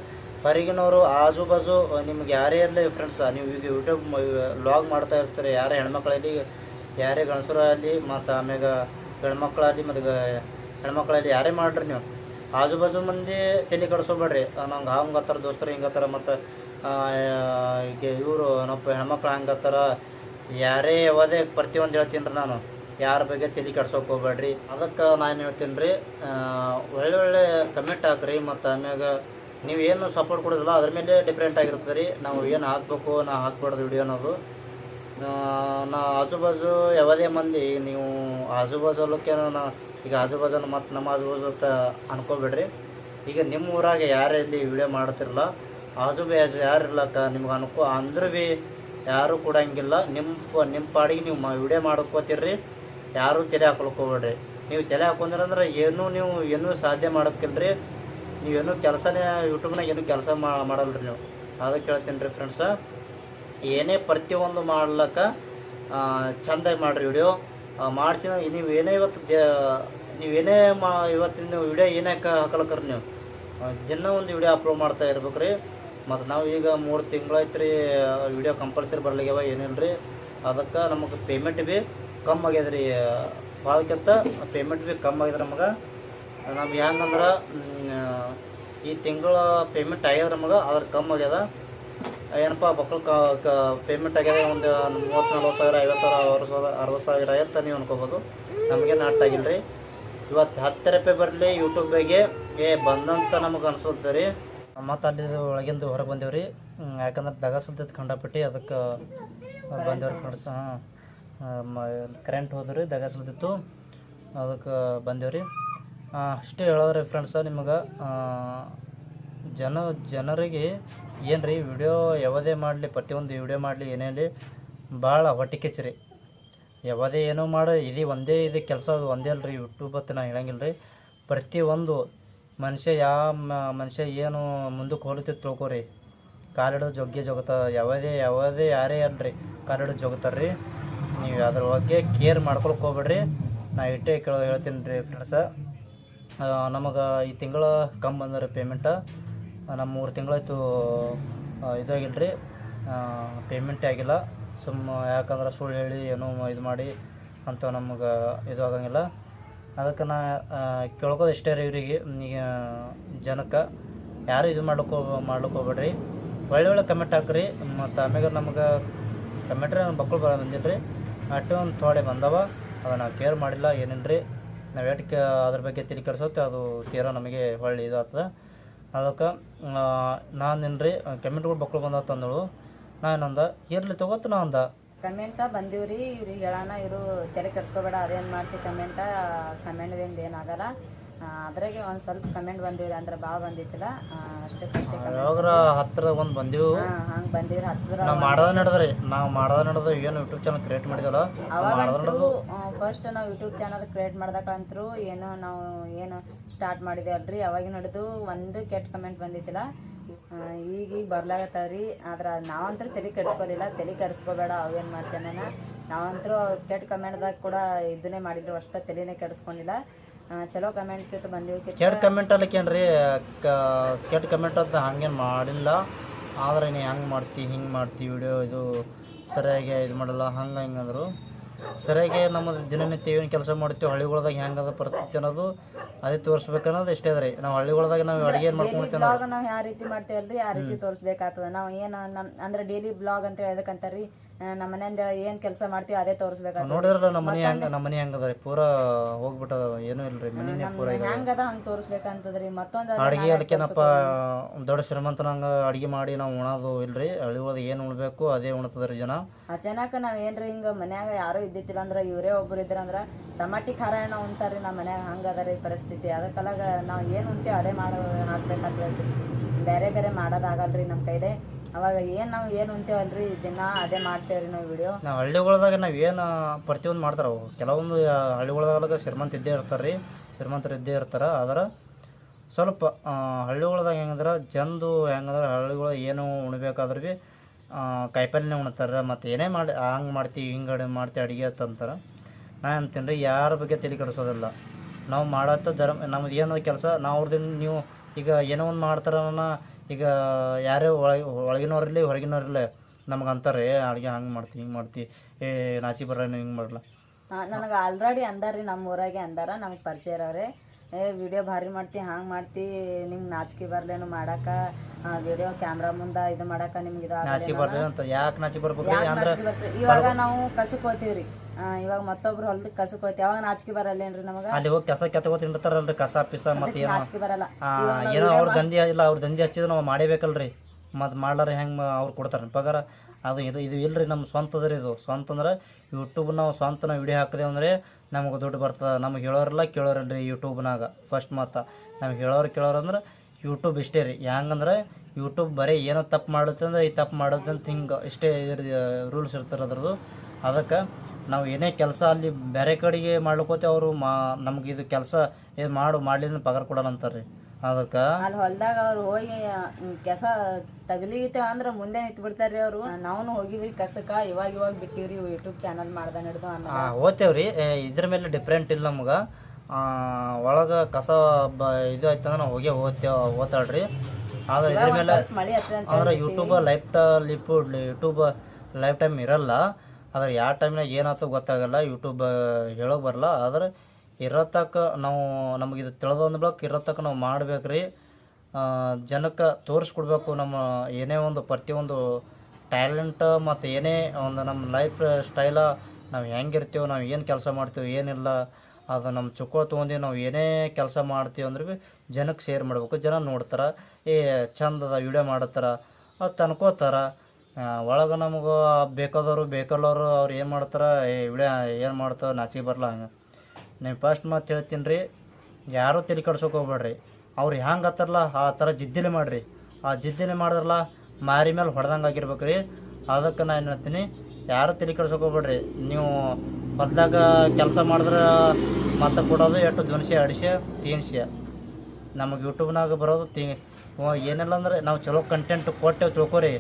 ಹೊರಗಿನವರು ಆಜು ಬಾಜು ನಿಮ್ಗೆ ಯಾರೇ ಇರಲಿ ಫ್ರೆಂಡ್ಸ್ ನೀವು ಈಗ ಯೂಟ್ಯೂಬ್ ಲಾಗ್ ಮಾಡ್ತಾ ಇರ್ತಾರೆ. ಯಾರೇ ಹೆಣ್ಮಕ್ಳಲ್ಲಿ, ಯಾರೇ ಗಣಸರಲ್ಲಿ ಮತ್ತು ಆಮ್ಯಾಗ ಗಂಡ್ಮಕ್ಳಲ್ಲಿ, ಮತ್ತು ಹೆಣ್ಮಕ್ಳಲ್ಲಿ ಯಾರೇ ಮಾಡ್ರಿ ನೀವು. ಆಜು ಬಾಜು ಮಂದಿ ತಲೆ ಕಡಿಸೋಬೇಡ್ರಿ ನಂಗೆ ಹಂಗೆ ಹತ್ತಾರ ದೋಸ್ತರು ಹಿಂಗೆ ಹತ್ತಾರ ಮತ್ತು ಈಗ ಇವರು ನಮ್ಮ ಹೆಣ್ಮಕ್ಳು ಹಂಗೆ ಹತ್ತಾರ ಯಾರೇ ಯಾವುದೇ ಪ್ರತಿಯೊಂದು ಹೇಳ್ತೀನಿ ರೀ ನಾನು. ಯಾರ ಬಗ್ಗೆ ತಲೆ ಕೆಡ್ಸೋಕೆ ಹೋಗ್ಬೇಡ್ರಿ. ಅದಕ್ಕೆ ನಾನು ಹೇಳ್ತೀನಿ ರೀ ಒಳ್ಳೆ ಒಳ್ಳೆ ಕಮೆಂಟ್ ಹಾಕ್ರಿ, ಮತ್ತು ಆಮ್ಯಾಗ ನೀವು ಏನು ಸಪೋರ್ಟ್ ಕೊಡೋದಿಲ್ಲ, ಅದ್ರ ಮೇಲೆ ಡಿಪೆಂಡ್ ಆಗಿರ್ತದೆ ರೀ. ನಾವು ಏನು ಹಾಕ್ಬೇಕು, ನಾ ಹಾಕ್ಬಾರ್ದು ವಿಡಿಯೋ ಅನ್ನೋದು. ನಾ ಆಜು ಬಾಜು ಯಾವುದೇ ಮಂದಿ, ನೀವು ಆಜು ಬಾಜು ಅಲ್ಲಕ್ಕೇನೋ ನಾ ಈಗ ಆಜು ಬಾಜು ಮತ್ತು ನಮ್ಮ ಆಜು ಬಾಜು ಅಂತ ಅನ್ಕೋಬೇಡ್ರಿ. ಈಗ ನಿಮ್ಮ ಊರಾಗ ಯಾರು ಇಲ್ಲಿ ವಿಡಿಯೋ ಮಾಡ್ತಿರಲ್ಲ ಆಜು ಬಾಜು ಯಾರು ಇರ್ಲಕ್ಕ ನಿಮ್ಗೆ ಅನ್ಕೋ? ಅಂದ್ರೆ ಭೀ ಯಾರೂ ಕೊಡಂಗಿಲ್ಲ. ನಿಮ್ಮ ನಿಮ್ಮ ಪಾಡಿಗೆ ನೀವು ವಿಡಿಯೋ ಮಾಡ್ಕೋತೀರಿ ಯಾರೂ ತಲೆ ಹಾಕೊಳ್ಕೋಬೇಡ್ರಿ. ನೀವು ತಲೆ ಹಾಕೊಂಡ್ರಂದ್ರೆ ಏನೂ ನೀವು, ಏನೂ ಸಾಧ್ಯ ಮಾಡೋಕ್ಕಿಲ್ರಿ. ನೀವೇನು ಕೆಲಸನೇ ಯೂಟ್ಯೂಬ್ನಾಗ ಏನು ಕೆಲಸ ಮಾಡಲ್ರಿ ನೀವು. ಅದಕ್ಕೆ ಹೇಳ್ತೀನಿ ರೀ ಫ್ರೆಂಡ್ಸ ಏನೇ ಪ್ರತಿಯೊಂದು ಮಾಡ್ಲಕ್ಕ ಚಂದ ಚಂದಾಗಿ ಮಾಡಿರಿ ವಿಡಿಯೋ ಮಾಡಿಸಿ ನೀವು ಏನೇ ಇವತ್ತು ನೀವೇನೇ ಮಾ, ಇವತ್ತಿನ ವಿಡಿಯೋ ಏನೇ ಹಾಕಲಕ್ಕರ ನೀವು. ದಿನ ಒಂದು ವಿಡಿಯೋ ಅಪ್ಲೋಡ್ ಮಾಡ್ತಾ ಇರ್ಬೇಕು ರೀ ಮತ್ತು ನಾವು ಈಗ ಮೂರು ತಿಂಗಳಾಯ್ತು ರೀ ವಿಡಿಯೋ ಕಂಪಲ್ಸರಿ ಬರ್ಲಿಗ್ಯಾವ ಏನಿಲ್ಲ ರೀ ಅದಕ್ಕೆ ನಮಗೆ ಪೇಮೆಂಟ್ ಭೀ ಕಮ್ಮಿ ಆಗ್ಯದ ರೀ ಅದಕ್ಕಿಂತ ಪೇಮೆಂಟ್ ಭೀ ಕಮ್ಮಿ ಆಗ್ಯದ ನಮಗೆ. ನಮ್ಗೆ ಹೆಂಗಂದ್ರೆ ಈ ತಿಂಗಳ ಪೇಮೆಂಟ್ ಆಗ್ಯದ ನಮಗೆ, ಅದ್ರ ಕಮ್ಮಿ ಆಗ್ಯದ. ಏನಪ್ಪ ಮಕ್ಕಳು ಕ ಪೇಮೆಂಟ್ ಆಗ್ಯದ ಒಂದು ಮೂವತ್ತು ನಲ್ವತ್ತು ಸಾವಿರ, ಐವತ್ತು ಸಾವಿರ ಆರು ಸಾವಿರ, ಅರವತ್ತು ಸಾವಿರ ಆಯ್ತು ನೀವು ಅನ್ಕೋಬೋದು. ನಮಗೆ ನಾಟ್ ಆಗಿಲ್ಲ ರೀ ಇವತ್ತು ಹತ್ತು ರೂಪಾಯಿ ಬರಲಿ ಯೂಟ್ಯೂಬಿಗೆ ಏ, ಬಂದಂತ ನಮಗೆ ಅನ್ಸುತ್ತೆ ರೀ. ಮತ್ತು ಅಲ್ಲಿ ಒಳಗಿಂದ ಹೊರಗೆ ಬಂದೇವು ರೀ ಯಾಕಂದ್ರೆ ದಗ ಸುಲ್ತೈತೆ ಖಂಡಪಟ್ಟಿ, ಅದಕ್ಕೆ ಬಂದೇವ್ರಿ ಫ್ರೆಂಡ್ಸ್ ಹಾಂ ಕರೆಂಟ್ ಹೋದ್ರಿ, ದಗ ಸುಲ್ತಿತ್ತು ಅದಕ್ಕೆ ಬಂದೇವ್ರಿ. ಅಷ್ಟೇ ಹೇಳೋದ್ರಿ ಫ್ರೆಂಡ್ಸ ನಿಮಗೆ ಜನ, ಜನರಿಗೆ ಏನು ರೀ ವಿಡಿಯೋ ಯಾವುದೇ ಮಾಡಲಿ, ಪ್ರತಿಯೊಂದು ವಿಡಿಯೋ ಮಾಡಲಿ ಏನೇ ಅಲ್ಲಿ ಭಾಳ ಹೊಟ್ಟೆ ಕಿಚ್ರಿ ಯಾವುದೇ ಏನೋ ಮಾಡಿ ಇದು ಒಂದೇ ಇದು ಕೆಲಸ ಒಂದೇ ಅಲ್ರಿ ಯೂಟ್ಯೂಬ್ ಅಂತ ನಾ ಹೇಳಂಗಿಲ್ಲ ರೀ ಪ್ರತಿಯೊಂದು ಮನುಷ್ಯ ಯಾವ ಮನುಷ್ಯ ಏನು ಮುಂದಕ್ಕೆ ಹೋಲುತ್ತೆ ತಿಳ್ಕೊರಿ. ಕಾಲಿಡೋ ಜೊಗ್ಗೆ ಜೊಗತ ಯಾವುದೇ ಯಾವುದೇ ಯಾರೇ ಅಲ್ರಿ ಕಾಲಿಡೋ ಜೊಗತಾರೆ ರೀ ನೀವು ಅದ್ರ ಬಗ್ಗೆ ಕೇರ್ ಮಾಡ್ಕೊಳಕ್ಕೆ ಹೋಗ್ಬೇಡ್ರಿ. ನಾ ಇಟ್ಟೇ ಕೇಳೋ ಹೇಳ್ತೀನಿ ರೀ ಫ್ರೆಂಡ್ಸ ನಮಗೆ ಈ ತಿಂಗಳ ಕಮ್ಮಿ ಬಂದ್ರೆ ಪೇಮೆಂಟ ನಮ್ಮ ಮೂರು ತಿಂಗಳಾಯ್ತು ಇದಾಗಿಲ್ಲ ರೀ ಪೇಮೆಂಟೇ ಆಗಿಲ್ಲ. ಸುಮ್ಮ ಯಾಕಂದ್ರೆ ಸುಳ್ಳು ಹೇಳಿ ಏನೋ ಇದು ಮಾಡಿ ಅಂತ ನಮಗೆ ಇದು ಆಗಂಗಿಲ್ಲ. ಅದಕ್ಕೆ ನಾ ಕೇಳ್ಕೋದು ಇಷ್ಟೇ ರೀ ಇವರಿಗೆ. ಈಗ ಜನಕ್ಕೆ ಯಾರು ಇದು ಮಾಡ್ಲಿಕ್ಕೆ ಮಾಡ್ಲಿಕ್ಕೆ ಹೋಗ್ಬೇಡ್ರಿ. ಒಳ್ಳೆ ಒಳ್ಳೆ ಕಮೆಂಟ್ ಹಾಕ್ರಿ. ಮತ್ತು ಆಮೇಲೆ ನಮ್ಗೆ ಕಮೆಂಟ್ರಿ ನನ್ನ ಮಕ್ಕಳು ಭಾಳ ಬಂದಿಲ್ಲ ರೀ ಅಟ್ಟು ಒಂದು ಥೋಡೆ ಬಂದವ. ಅದು ನಾವು ಕೇರ್ ಮಾಡಿಲ್ಲ ಏನಿಲ್ಲ ರೀ ನಾವು ಎಟ್ಕೆ ಅದ್ರ ಬಗ್ಗೆ ತಿಳಿ ಕೆಡ್ಸೋತ್ತೆ ಅದು ತೀರಾ ನಮಗೆ ಒಳ್ಳೆ ಇದಾಗ್ತದೆ. ಅದಕ್ಕೆ ನಾನು ಏನ್ರಿ ಕಮೆಂಟ್ಗಳು ಮಕ್ಕಳು ಬಂದವ ತಂದಳು. ಅಂದ ಇರ್ಲಿ ತಗೋತು ನಾ ಅಂದ. ಕಮೆಂಟ ಬಂದಿವ್ರಿ ಇವ್ರಿಗೆ ಹೇಳೋಣ ಇವರು ತೆರೆ ಕೆಡ್ಸ್ಕೊಬೇಡ, ಅದೇನು ಮಾಡ್ತಿ ಕಮೆಂಟ ಕಮೆಂಟ್ದಿಂದ ಏನಾಗಲ್ಲ ಅದ್ರಾಗೆ ಒಂದು ಸ್ವಲ್ಪ ಕಮೆಂಟ್ ಬಂದಿವ್ರಿ ಅಂದ್ರೆ ಭಾಳ ಬಂದಿತ್ತಲ್ಲ ಅಷ್ಟಕ್ಕೆ ಅಷ್ಟೇ ಯಾವಾಗ್ರ ಹತ್ತಿರ ಒಂದು ಬಂದೀವು? ಹಂಗೆ ಬಂದಿವ್ರಿ ಹತ್ತಿರ ನಾವು ಮಾಡೋದ ನಡೆದ್ರಿ ನಾವು ಮಾಡೋದ ನಡೆದು ಏನು ಯೂಟ್ಯೂಬ್ ಚಾನಲ್ ಕ್ರಿಯೇಟ್ ಮಾಡಿದಲ್ಲ ಅವಾಗಂತರೂ ಫಸ್ಟ್ ನಾವು ಯೂಟ್ಯೂಬ್ ಚಾನಲ್ ಕ್ರಿಯೇಟ್ ಮಾಡ್ದಕ್ಕಂತರೂ ಏನು ನಾವು ಏನು ಸ್ಟಾರ್ಟ್ ಮಾಡಿದೇವಲ್ರಿ ಅವಾಗಿನ ನಡೆದು ಒಂದು ಕೆಟ್ಟ ಕಮೆಂಟ್ ಬಂದಿದ್ದಿಲ್ಲ ಆ, ಈಗ ಈಗ ಬರ್ಲಾಗತ್ತಾವ್ರಿ ಆದ್ರೆ ನಾವಂತೂ ತಲೆ ಕೆಡಿಸ್ಕೋಲಿಲ್ಲ ತಲೆ ಕೆಡಿಸ್ಕೋಬೇಡ ಅವೇನು ಮಾಡ್ತೇನೆ ನಾವಂತರೂ ಕೆಟ್ಟ ಕಮೆಂಟ್ದಾಗ ಕೂಡ ಇದನ್ನೇ ಮಾಡಿದ್ರು ಅಷ್ಟ ತಲೆನೇ ಕೆಡಿಸ್ಕೊಂಡಿಲ್ಲ. ಚಲೋ ಕಮೆಂಟ್ ಕಿಟ್ಟು ಬಂದಿವಿ. ಕಿಟ್ಟು ಕಮೆಂಟ್ ಅಲ್ಲಕೇನ್ರಿ ಕೆಟ್ಟ ಕಮೆಂಟ್ ಅಂತ ಹಂಗೇನು ಮಾಡಿಲ್ಲ. ಆದ್ರೆ ನೀ ಹಂಗ್ ಮಾಡ್ತಿ ಹಿಂಗೆ ಮಾಡ್ತಿ ವಿಡಿಯೋ ಇದು ಸರಿಯಾಗಿ ಇದು ಮಾಡಲ್ಲ ಹಂಗೆ ಹಿಂಗಂದ್ರು ಸರಿಯಾಗಿ ನಮ್ಮ ದಿನನಿತ್ಯ ಏನು ಕೆಲಸ ಮಾಡ್ತೀವಿ ಹಳ್ಳಿಗಳ್ದಾಗ ಹೆಂಗದ ಪರಿಸ್ಥಿತಿ ಅನ್ನೋದು ಅದೇ ತೋರಿಸ್ಬೇಕು ಅನ್ನೋದು ಇಷ್ಟೇ ರೀ ನಾವು ಹಳ್ಳಿಗಳ್ದಾಗ ನಾವು ಅಡುಗೆ ಏನು ಮಾಡ್ಕೊಂತೀವಿ ಬ್ಲಾಗ್ ನಾವು. ಯಾವ ರೀತಿ ಮಾಡ್ತೇವಲ್ರಿ ಆ ರೀತಿ ತೋರಿಸ್ಬೇಕಾಗ್ತದೆ. ನಾವು ಏನು ನಮ್ಮ ಅಂದ್ರೆ ಡೈಲಿ ಬ್ಲಾಗ್ ಅಂತ ಹೇಳದಕ್ಕಂತಾರ್ರಿ ನಮ್ಮ ಮನೆಯಿಂದ ಏನ್ ಕೆಲಸ ಮಾಡ್ತೀವಿ ಅದೇ ತೋರಿಸ್ಬೇಕು ನೋಡಿದ್ರಲ್ಲ ನಮ್ಮ ಮನೆ ಹೆಂಗ ನಮ್ಮ ಮನೆ ಹೆಂಗದ ರೀ. ಪೂರಾ ಹೋಗ್ಬಿಟ್ಟದ ಏನು ಇಲ್ರಿ ಮನೆನೇ ಪೂರ ಈಗ ಹೆಂಗದ ಹಂಗ್ ತೋರಿಸ್ಬೇಕಂತದ್ರಿ. ಮತ್ತೊಂದು ಅಡಿಗೆ ಅದಕ್ಕೇನಪ್ಪ ದೊಡ್ಡ ಶ್ರೀಮಂತನಂಗೆ ಅಡಿಗೆ ಮಾಡಿ ನಾವು ಉಣೋದು ಇಲ್ರಿ. ಅಳಿಯೋದು ಏನ್ ಉಣ್ಬೇಕು ಅದೇ ಉಣ್ತದ್ರಿ ಜನ. ಅಚಾನಕ್ ನಾವ್ ಏನ್ರಿ ಹಿಂಗ ಮನ್ಯಾಗ ಯಾರು ಇದ್ದಿತ್ತಿಲ್ಲ ಅಂದ್ರ ಇವರೇ ಒಬ್ರು ಇದ್ರಂದ್ರ ತಮಾಟಿ ಖಾರ ಏನೋ ಉಂತಾರ್ರಿ ನಮ್ಮ ಮನ್ಯಾಗ. ಹಂಗದ ಅದ ರೀ ಪರಿಸ್ಥಿತಿ. ಅದಕ್ಕಲಾಗ ನಾವ್ ಏನ್ ಉಂತೀವಿ ಅದೇ ಮಾಡೋ ಹಾಕ್ಬೇಕಾಗ್ತೈತಿ ಬೇರೆ ಬೇರೆ ಮಾಡೋದಾಗಲ್ರಿ ನಮ್ಮ ಕೈಲೇ. ಅವಾಗ ಏನು ನಾವು ಏನ್ ಅಂತೇವಲ್ರಿ ದಿನ ಅದೇ ಮಾಡ್ತೇವ್ರಿ ನಾವು ವಿಡಿಯೋ ನಾವು ಹಳ್ಳಿಗಳ್ದಾಗ ನಾವು ಏನು ಪ್ರತಿಯೊಂದು ಮಾಡ್ತಾರ ಅವು. ಕೆಲವೊಂದು ಹಳ್ಳಿಗಳದಾಗ ಶ್ರೀಮಂತ ಇದ್ದೇ ಇರ್ತಾರೆ ರೀ ಶ್ರೀಮಂತರು ಇದ್ದೇ ಇರ್ತಾರೆ. ಆದ್ರೆ ಸ್ವಲ್ಪ ಹಳ್ಳಿಗಳದಾಗ ಹೆಂಗಂದ್ರೆ ಜನದು ಹೆಂಗಂದ್ರೆ ಹಳ್ಳಿಗಳು ಏನು ಉಣ್ಬೇಕಾದ್ರೆ ಭೀ ಕಾಯಿಪಲ್ಯನೇ ಉಣ್ತಾರೆ. ಮತ್ತು ಏನೇ ಮಾಡಿ, ಹಂಗೆ ಮಾಡ್ತೀವಿ ಹಿಂಗೆ ಮಾಡ್ತೀವಿ ಅಡುಗೆ ಅಂತಂತಾರೆ ನಾ ಅಂತೀನಿ ರೀ, ಯಾರ ಬಗ್ಗೆ ತಲೆ ಕೆಡಿಸೋದಿಲ್ಲ. ನಾವು ಮಾಡತ್ತ ಧರ್ಮ, ನಮ್ದು ಏನೋ ಕೆಲಸ ನಾವು ಅವ್ರದ್ದು ನೀವು ಈಗ ಏನೋ ಒಂದು ಮಾಡ್ತಾರನ್ನ ಈಗ ಯಾರೇ ಒಳಗೆ ಒಳಗಿನವ್ರಿರಲಿ ಹೊರಗಿನವ್ರಿರಲಿ ನಮ್ಗೆ ಅಂತಾರೆ ಅಡುಗೆ ಹಂಗೆ ಮಾಡ್ತೀವಿ ಹಿಂಗೆ ಮಾಡ್ತೀವಿ ಏ ನಾಚಿ ಬರ ನೀವು ಹಿಂಗೆ ಮಾಡಲ್ಲ ನನಗೆ ಆಲ್ರೆಡಿ ಅಂದಾರ್ರಿ ನಮ್ಮ ಊರಾಗೆ ಅಂದಾರ ನಮ್ಗೆ ಪರಿಚಯ ಇರೋರೆ ಏ ವಿಡಿಯೋ ಭಾರಿ ಮಾಡ್ತಿ ಹಂಗೆ ಮಾಡ್ತಿ ನಿಮ್ಗೆ ನಾಚಿಕೆ ಬರ್ಲೇನು ಮಾಡಾಕ ವಿಡಿಯೋ ಕ್ಯಾಮ್ರಾ ಮುಂದೆ ಇದು ಮಾಡಾಕ ನಿಮ್ಗೆ ಇದು ನಾಚಿ ಬರ್ರಿ ಅಂತ ಯಾಕೆ ನಾಚಿ ಬರ್ಬೇಕು ಅಂದ್ರೆ ಇವಾಗ ನಾವು ಕಸಕ್ಕೆ ಹೋಗ್ತೀವ್ರಿ. ಇವಾಗ ಮತ್ತೊಬ್ರು ಹೊಲದ ಕಸಕ್ ಹೋಯ್ತಿ. ಯಾವಾಗ ನಾಚಿಕೆ ಬರಲ್ಲೇನ್ರಿ ನಮಗ? ಅಲ್ಲಿ ಹೋಗಿ ಕಸ ಕೆತ್ತಗೋ ತಿಂಡಿರ್ತಾರಲ್ರಿ ಕಸ ಪಿಸ ಮತ್ತೆ ಏನೋ. ನಾಚಿಕೆ ಬರಲ್ಲ. ಆ, ಏನೋ ಅವ್ರ ದಂಧೆ ಇಲ್ಲ ಅವ್ರ ದಂಧೆ ಹಚ್ಚಿದ್ರೆ ನಾವು ಮಾಡೇಬೇಕಲ್ರಿ. ಮತ್ತು ಮಾಡ್ಲಾರ ಹೆಂಗೆ ಅವ್ರು ಕೊಡ್ತಾರೆ. ಪಗಾರ ಅದು ಇದು ಇದು ಇಲ್ರಿ ನಮ್ಮ ಸ್ವಂತ ಅದ ರೀ ಇದು. ಸ್ವಂತ ಅಂದ್ರೆ ಯೂಟ್ಯೂಬ್ ನಾವು ಸ್ವಂತ ನಾವು ವಿಡಿಯೋ ಹಾಕಿದೆವು ಅಂದ್ರೆ ನಮಗೆ ದುಡ್ಡು ಬರ್ತದೆ. ನಮಗೆ ಹೇಳೋರಿಲ್ಲ ರೀ ಯೂಟ್ಯೂಬ್ನಾಗ ಫಸ್ಟ್ ಮಾತು. ನಮ್ಗೆ ಹೇಳೋರು ಕೇಳೋರು ಅಂದ್ರೆ ಯೂಟ್ಯೂಬ್ ಇಷ್ಟೇ ರೀ. ಹೆಂಗಂದ್ರೆ ಯೂಟ್ಯೂಬ್ ಬರೀ ಏನೋ ತಪ್ಪು ಮಾಡುತ್ತೆ ಅಂದ್ರೆ ಈ ತಪ್ಪು ಮಾಡುತ್ತೆ ಅಂತ ಹಿಂಗೆ ಇಷ್ಟೇ ರೂಲ್ಸ್ ಇರ್ತಾರೆ ಅದ್ರದ್ದು. ಅದಕ್ಕೆ ನಾವು ಏನೇ ಕೆಲಸ ಅಲ್ಲಿ ಬೇರೆ ಕಡೆಗೆ ಮಾಡ್ಲಿಕ್ಕೋತೆ ಅವರು ಮಾ ನಮ್ಗೆ ಇದು ಕೆಲಸ ಇದು ಮಾಡು ಮಾಡ್ಲಿಲ್ಲ ಪಗಾರ ಕೊಡೋಣ ಅಂತಾರೆ ಅದಕ್ಕೆ ಅಲ್ಲಿ ಹೊಲ್ದಾಗ ಅವ್ರು ಹೋಗಿ ಕೆಸ ತಗಲಿಗಿತ್ತ ಅಂದ್ರೆ ಮುಂದೆ ನಿಂತು ಬಿಡ್ತಾರ್ರಿ ಅವರು ನಾವು ಹೋಗಿವ್ರಿ ಕಸಕ ಇವಾಗ ಇವಾಗ ಬಿಟ್ಟಿವ್ರಿ ಯೂಟ್ಯೂಬ್ ಚಾನಲ್ ಮಾಡ್ದ ಹಿಡ್ದು ಆಮೇಲೆ ಓದ್ತೇವ್ರಿ ಇದ್ರ ಮೇಲೆ ಡಿಫ್ರೆಂಟ್ ಇಲ್ಲ ನಮ್ಗೆ. ಒಳಗೆ ಕಸ ಬ ಇದು ಆಯ್ತಂದ್ರೆ ನಾವು ಹೋಗಿ ಓದ್ತೇವೆ ಓದ್ತಾಳ್ರಿ ಆದ್ರೆ ಇದ್ರ ಮೇಲೆ ಅಂದ್ರೆ ಯೂಟ್ಯೂಬ್ ಲೈಫ್ ಲಿಪ್ ಯೂಟ್ಯೂಬ್ ಲೈಫ್ ಟೈಮ್ ಇರಲ್ಲ. ಆದ್ರೆ ಯಾವ ಟೈಮ್ನಾಗ ಏನಾಯ್ತು ಗೊತ್ತಾಗಲ್ಲ ಯೂಟ್ಯೂಬ್ ಹೇಳೋಕೆ ಬರಲ್ಲ. ಆದ್ರೆ ಇರತಕ್ಕ ನಾವು, ನಮಗೆ ಇದು ತಿಳಿದೊಂದು ಬಳಕ ಇರತಕ್ಕ ನಾವು ರೀ ಜನಕ್ಕೆ ತೋರಿಸ್ಕೊಡ್ಬೇಕು ನಮ್ಮ ಏನೇ ಒಂದು ಪ್ರತಿಯೊಂದು ಟ್ಯಾಲೆಂಟ್ ಮತ್ತು ಏನೇ ಒಂದು ನಮ್ಮ ಲೈಫ್ ಸ್ಟೈಲ ನಾವು ಹೆಂಗಿರ್ತೀವಿ, ನಾವು ಏನು ಕೆಲಸ ಮಾಡ್ತೀವಿ, ಏನಿಲ್ಲ, ಅದು ನಮ್ಮ ಚುಕ್ಕೋ ತೊಗೊಂಡು ನಾವು ಏನೇ ಕೆಲಸ ಮಾಡ್ತೀವಿ ಅಂದ್ರೆ ಭೀ ಜನಕ್ಕೆ ಶೇರ್ ಮಾಡ್ಬೇಕು. ಜನ ನೋಡ್ತಾರೆ, ಏ, ಚಂದದ ವಿಡಿಯೋ ಮಾಡತ್ತಾರ, ಅದು ಅನ್ಕೋತಾರ ಒಳಗೆ ನಮಗೆ ಬೇಕಾದವರು ಬೇಕಲ್ಲವರು ಅವ್ರು ಏನು ಮಾಡ್ತಾರೆ, ಏ, ಇವ್ಳೆ ಏನು ಮಾಡ್ತಾವೆ ನಾಚಿಕೆ ಬರಲ್ಲ ಹಂಗೆ. ನೀವು ಫಸ್ಟ್ ಮಾತು ಹೇಳ್ತೀನಿ ರೀ ಯಾರೂ ತಲೆ ಕಡ್ಸೋಕೆ ಹೋಗ್ಬೇಡ್ರಿ. ಅವ್ರು ಹೆಂಗೆ ಹತ್ತಾರಲ್ಲ, ಆ ಥರ ಜಿದ್ದಿಲೆ ಮಾಡಿರಿ. ಆ ಜಿದ್ದಿಲೆ ಮಾಡಿದ್ರಲ್ಲ, ಮಾರಿ ಮೇಲೆ ಹೊಡೆದಂಗೆ ಆಗಿರ್ಬೇಕು ರೀ ಅದಕ್ಕೆ ನಾನು ಏನು ಹೇಳ್ತೀನಿ, ಯಾರು ತಲೆ ಕೆಡ್ಸೋಕೆ ಹೋಗ್ಬೇಡ್ರಿ. ನೀವು ಹೊಲ್ದಾಗ ಕೆಲಸ ಮಾಡಿದ್ರೆ ಮತ್ತೆ ಕೊಡೋದು ಎಷ್ಟು ದ್ವನ್ಸೆ ಅಡಿಸೆ ತೀನ್ಸೆ ನಮಗೆ ಯೂಟ್ಯೂಬ್ನಾಗ ಬರೋದು ತಿ ಏನಿಲ್ಲ ಅಂದ್ರೆ ನಾವು ಚಲೋ ಕಂಟೆಂಟ್ ಕೊಟ್ಟೆವು ತಿಳ್ಕೊರಿ.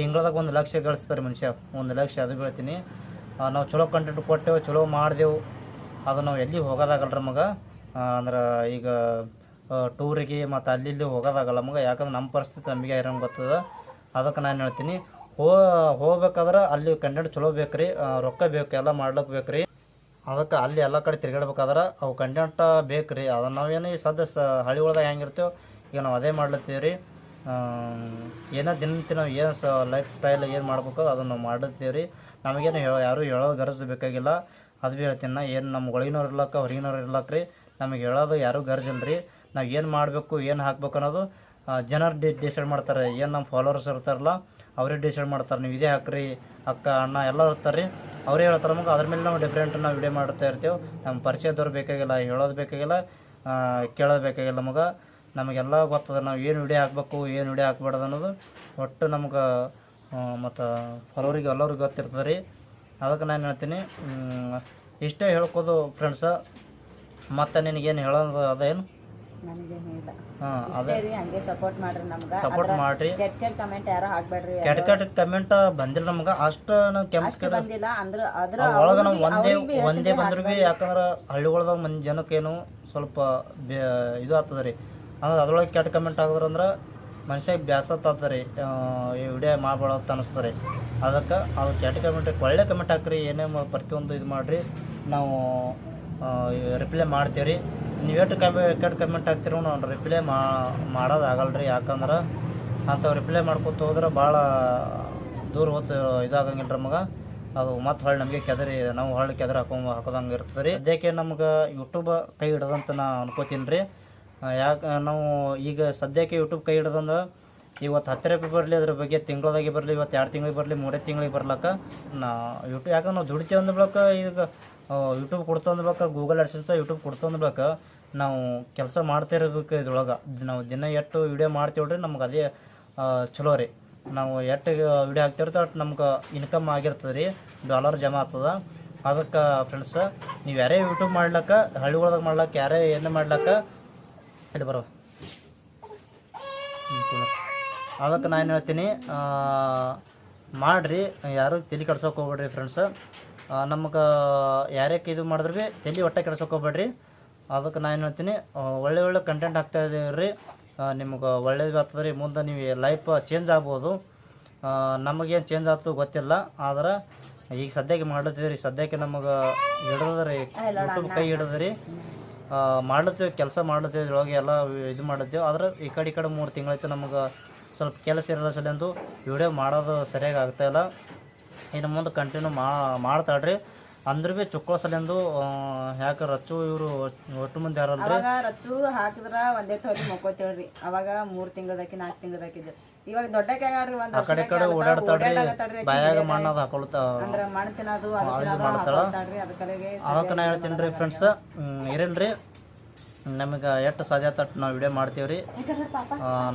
ತಿಂಗಳದಾಗ ಒಂದು ಲಕ್ಷ ಗಳಿಸ್ತಾರೆ ಮನುಷ್ಯ. ಒಂದು ಲಕ್ಷ ಅದು ಹೇಳ್ತೀನಿ ನಾವು ಚಲೋ ಕಂಟೆಂಟ್ ಕೊಟ್ಟೆವು, ಚಲೋ ಮಾಡಿದೆವು. ಅದು ನಾವು ಎಲ್ಲಿ ಹೋಗೋದಾಗಲ್ಲ ಮಗ? ಅಂದ್ರೆ ಈಗ ಟೂರಿಗೆ ಮತ್ತು ಅಲ್ಲಿ ಇಲ್ಲಿ ಹೋಗೋದಾಗಲ್ಲ ಮಗ? ಯಾಕಂದ್ರೆ ನಮ್ಮ ಪರಿಸ್ಥಿತಿ ನಮಗೆ ಇರೋಂಗೆ ಗೊತ್ತದ. ಅದಕ್ಕೆ ನಾನು ಹೇಳ್ತೀನಿ. ಹೋ, ಹೋಗ್ಬೇಕಾದ್ರೆ ಅಲ್ಲಿ ಕಂಟೆಂಟ್ ಚಲೋ ಬೇಕು ರೀ ರೊಕ್ಕ ಬೇಕು, ಎಲ್ಲ ಮಾಡ್ಲಿಕ್ಕೆ ಬೇಕು ರೀ ಅದಕ್ಕೆ ಅಲ್ಲಿ ಎಲ್ಲ ಕಡೆ ತಿರ್ಗಾಡ್ಬೇಕಾದ್ರೆ ಅವು ಕಂಟೆಂಟ್ ಬೇಕು ರೀ ಅದನ್ನು ನಾವೇನು ಈ ಸದ್ಯ ಸ, ಹಳ್ಳಿ ಒಳಗೆ ಹೆಂಗಿರ್ತೇವೆ? ಈಗ ನಾವು ಅದೇ ಮಾಡ್ಲತ್ತೀವಿ ರೀ ಏನೋ ದಿನನಿತ್ಯ ನಾವು ಏನು ಸ ಲೈಫ್ ಸ್ಟೈಲ್ ಏನು ಮಾಡ್ಬೇಕು ಅದನ್ನು ನಾವು ಮಾಡಿರ್ತೀವಿ ರೀ ನಮಗೇನು ಹೇಳೋ, ಯಾರು ಹೇಳೋದು ಗರಜು ಬೇಕಾಗಿಲ್ಲ. ಅದು ಭೀ ಹೇಳ್ತೀನಿ ನಾ, ಏನು ನಮ್ಮ ಒಳಗಿನವ್ರು ಇರ್ಲಕ್ಕ, ಹೊರಗಿನವ್ರು ಇರ್ಲಕ್ಕ ರೀ ನಮಗೆ ಹೇಳೋದು ಯಾರೂ ಗರಜಿಲ್ಲ ರೀ ನಾವು ಏನು ಮಾಡಬೇಕು, ಏನು ಹಾಕ್ಬೇಕು ಅನ್ನೋದು ಜನರು ಡಿ ಡಿಸೈಡ್ ಮಾಡ್ತಾರೆ. ಏನು ನಮ್ಮ ಫಾಲೋವರ್ಸ್ ಇರ್ತಾರಲ್ಲ, ಅವರೇ ಡಿಸೈಡ್ ಮಾಡ್ತಾರೆ. ನೀವು ಇದೇ ಹಾಕ್ರಿ, ಅಕ್ಕ, ಅಣ್ಣ ಎಲ್ಲ ಇರ್ತಾರೆ ರೀ ಅವರೇ ಹೇಳ್ತಾರೆ ನಮಗೆ, ಅದ್ರ ಮೇಲೆ ನಾವು ಡಿಫ್ರೆಂಟ್ ನಾವು ವಿಡಿಯೋ ಮಾಡ್ತಾ ಇರ್ತೇವೆ. ನಮ್ಮ ಪರಿಚಯದವ್ರು ಬೇಕಾಗಿಲ್ಲ, ಹೇಳೋದು ಬೇಕಾಗಿಲ್ಲ ಕೇಳೋದು ಬೇಕಾಗಿಲ್ಲ ನಮಗೆ. ನಮಗೆಲ್ಲ ಗೊತ್ತದ ನಾವು ಏನು ವಿಡಿಯೋ ಹಾಕ್ಬೇಕು ಏನು ವಿಡಿಯೋ ಹಾಕ್ಬಾರ್ದು ಅನ್ನೋದು ಒಟ್ಟು ನಮ್ಗೆ ಮತ್ತು ಫಾಲೋರಿಗೆ ಎಲ್ಲರಿಗೂ ಗೊತ್ತಿರ್ತದೆ ರೀ. ಅದಕ್ಕೆ ನಾನು ಹೇಳ್ತೀನಿ ಇಷ್ಟೇ ಹೇಳ್ಕೋದು ಫ್ರೆಂಡ್ಸ ಮತ್ತು ನಿನಗೇನು ಹೇಳೋದು ಅದೇನು ಸಪೋರ್ಟ್ ಮಾಡ್ರಿ ಕೆಟ್ಟ ಕೆಟ್ಟ ಕಮೆಂಟ್ ಬಂದಿಲ್ಲ ನಮ್ಗೆ. ಅಷ್ಟು ಕೆಂಪು ಒಳಗೆ ನಾವು ಒಂದೇ ಒಂದೇ ಬಂದ್ರು ಭೀ ಯಾಕಂದ್ರೆ ಹಳ್ಳಿಗಳ್ದಾಗ ಮಂದಿ ಜನಕ್ಕೇನು ಸ್ವಲ್ಪ ಬೇ ಇದು ಆಗ್ತದೆ ರೀ. ಅಂದ್ರೆ ಅದ್ರೊಳಗೆ ಕೆಟ್ಟ ಕಮೆಂಟ್ ಆಗಿದ್ರೆ ಅಂದ್ರೆ ಮನುಷ್ಯ ಬ್ಯಾಸತ್ ಆಗ್ತದೆ ರೀ. ಈ ವಿಡಿಯೋ ಮಾಡ್ಬೇಡ ಅಂತ ಅನಿಸ್ತದೆ ರೀ. ಅದಕ್ಕೆ ಅದು ಕೆಟ್ಟ ಕಮೆಂಟ್ ಒಳ್ಳೆ ಕಮೆಂಟ್ ಹಾಕ್ರಿ ಏನೇ ಪ್ರತಿಯೊಂದು ಇದು ಮಾಡಿರಿ. ನಾವು ರಿಪ್ಲೈ ಮಾಡ್ತೀವಿ ರೀ. ನೀವು ಎಷ್ಟು ಕಮೆ ಕೆಟ್ಟ ಕಮೆಂಟ್ ಹಾಕ್ತಿರೋ ನಾವು ರಿಪ್ಲೈ ಮಾ ಮಾಡೋದು ಆಗಲ್ಲ ರೀ. ಯಾಕಂದ್ರೆ ಅಂಥವು ರಿಪ್ಲೈ ಮಾಡ್ಕೊತ ಹೋದ್ರೆ ಭಾಳ ದೂರ ಹೋತು ಇದಾಗಂಗಿಲ್ಲ ನಮಗೆ ಅದು ಮತ್ತೆ ಹೊಳ್ಳಿ ನಮಗೆ ಕೆದರಿ, ನಾವು ಹೊಳ್ಳಿ ಕೆದರಿ ಹಾಕೊಂಬ ಹಾಕೋದಂಗೆ ಇರ್ತದೆ ರೀ. ಅದಕ್ಕೆ ನಮ್ಗೆ ಯೂಟ್ಯೂಬ್ ಕೈ ಹಿಡ್ದಂತ ನಾ ಅನ್ಕೋತೀನಿ ರೀ. ಯಾಕೆ ನಾವು ಈಗ ಸದ್ಯಕ್ಕೆ ಯೂಟ್ಯೂಬ್ ಕೈ ಹಿಡ್ದಂದ್ರೆ ಇವತ್ತು ಹತ್ತು ರೂಪಾಯಿ ಬರಲಿ, ಅದ್ರ ಬಗ್ಗೆ ತಿಂಗಳದಾಗೆ ಬರಲಿ ಇವತ್ತು ಎರಡು ತಿಂಗಳಿಗೆ ಬರಲಿ, ಮೂರೇ ತಿಂಗಳಿಗೆ ಬರ್ಲಕ್ಕ ನಾ ಯೂಟ್ಯೂಬ್ ಯಾಕಂದ್ರೆ ನಾವು ದುಡಿತೀವಿ ಅಂದ ಬಳಿಕ ಈಗ ಯೂಟ್ಯೂಬ್ ಕೊಡ್ತು ಅಂದ ಬಳಿಕ ಗೂಗಲ್ ಅಡ್ಸೆನ್ಸ್ ಯೂಟ್ಯೂಬ್ ಕೊಡ್ತು ಅಂದ ಬಳಿಕ ನಾವು ಕೆಲಸ ಮಾಡ್ತಾ ಇರಬೇಕು ಇದ್ರೊಳಗೆ. ನಾವು ದಿನ ಎಷ್ಟು ವಿಡಿಯೋ ಮಾಡ್ತೀವಿ ನಮ್ಗೆ ಅದೇ ಚಲೋ ರೀ. ನಾವು ಎಷ್ಟು ವಿಡಿಯೋ ಹಾಕ್ತಿರ್ತೀವಿ ಅಷ್ಟು ನಮ್ಗೆ ಇನ್ಕಮ್ ಆಗಿರ್ತದೆ ರೀ ಡಾಲರ್ ಜಮಾ ಆಗ್ತದೆ. ಅದಕ್ಕೆ ಫ್ರೆಂಡ್ಸ್ ನೀವು ಯಾರೇ ಯೂಟ್ಯೂಬ್ ಮಾಡ್ಲಕ್ಕ, ಹಳ್ಳಿಗಳ್ದಾಗ ಮಾಡ್ಲಕ್ಕ, ಯಾರೇ ಏನು ಮಾಡ್ಲಕ್ಕ ಇಲ್ಲಿ ಬರೋ ಅದಕ್ಕೆ ನಾನು ಹೇಳ್ತೀನಿ ಮಾಡಿರಿ ಯಾರು ತಲೆ ಕೆಡ್ಸೋಕೆ ಹೋಗ್ಬೇಡ್ರಿ ಫ್ರೆಂಡ್ಸ್ ನಮಗೆ ಯಾರ್ಯಾಕೆ ಇದು ಮಾಡಿದ್ರು ಭೀ ತಲೆ ಹೊಟ್ಟೆ ಕೆಡ್ಸೋಕೆ ಹೋಗ್ಬೇಡ್ರಿ. ಅದಕ್ಕೆ ನಾನು ಹೇಳ್ತೀನಿ ಒಳ್ಳೆ ಒಳ್ಳೆ ಕಂಟೆಂಟ್ ಆಗ್ತಾ ಇದ್ದೀವಿ ರೀ ನಿಮ್ಗೆ ಒಳ್ಳೇದು ಆಗ್ತದೆ ರೀ ಮುಂದೆ ನೀವು ಲೈಫ್ ಚೇಂಜ್ ಆಗ್ಬೋದು. ನಮಗೇನು ಚೇಂಜ್ ಆಗ್ತದೆ ಗೊತ್ತಿಲ್ಲ. ಆದ್ರೆ ಈಗ ಸದ್ಯಕ್ಕೆ ಮಾಡುತ್ತೀವಿ ರೀ ಸದ್ಯಕ್ಕೆ ನಮಗೆ ಹಿಡಿದ್ರಿ ಯೂಟ್ಯೂಬ್ ಕೈ ಹಿಡಿದ್ರಿ ಮಾಡ್ಲತ್ತೀವಿ, ಕೆಲಸ ಮಾಡ್ಲತ್ತೇವೆ, ಇದ್ರೊಳಗೆ ಎಲ್ಲ ಇದು ಮಾಡತ್ತೇವೆ ಆದ್ರೆ ಈ ಕಡೆ ಈ ಕಡೆ ಮೂರು ತಿಂಗಳಾಯ್ತು ನಮಗೆ ಸ್ವಲ್ಪ ಕೆಲಸ ಇರಲ್ಲ ಸಲೆಂದು ವಿಡಿಯೋ ಮಾಡೋದು ಸರಿಯಾಗಿ ಆಗ್ತಾಯಿಲ್ಲ ಇನ್ನು ಮುಂದೆ ಕಂಟಿನ್ಯೂ ಮಾ, ಮಾಡ್ತಾಳ್ರಿ. ಅಂದ್ರೆ ಭೀ ಚುಕ್ಕೋ ಸಲೆಂದು ಯಾಕೆ ರಚ್ಚು ಇವರು ಒಟ್ಟು ಮುಂದೆ ಯಾರಲ್ಲ ರಚ್ಚು ಹಾಕಿದ್ರ ಒಂದೇ ತೊಲಿ ಮಕ್ಕೋತೇವ್ರಿ. ಅವಾಗ ಮೂರು ತಿಂಗಳಾಕಿ ನಾಲ್ಕು ತಿಂಗಳದಾಕಿದ್ರಿ ಇವಾಗ ದೊಡ್ಡ ಆಗ್ಯಾಡ್ರಿ ಒಂದ್ ಆ ಕಡೆ ಈ ಕಡೆ ಓಡಾಡ್ತಾಳ್ರಿ ಬಾಯಾಗ ಮಣ್ಣದು ಹಾಕೊಳ್ತಾ ಅಂದ್ರ ಮಣ್ಣ್ ತಿನ್ನೋದು ಅದು ಮಾಡ್ತಾಳ. ಅದಕ್ಕಲೆಗೆ ಅದಕ್ಕೆ ನಾ ಹೇಳ್ತೀನಿ ರೀ ಫ್ರೆಂಡ್ಸ್ ಇರಲ್ರಿ. ನಮಗೆ ಎಷ್ಟು ಸಾಧ್ಯ ತಟ್ಟು ನಾವು ವಿಡಿಯೋ ಮಾಡ್ತೀವಿ ರೀ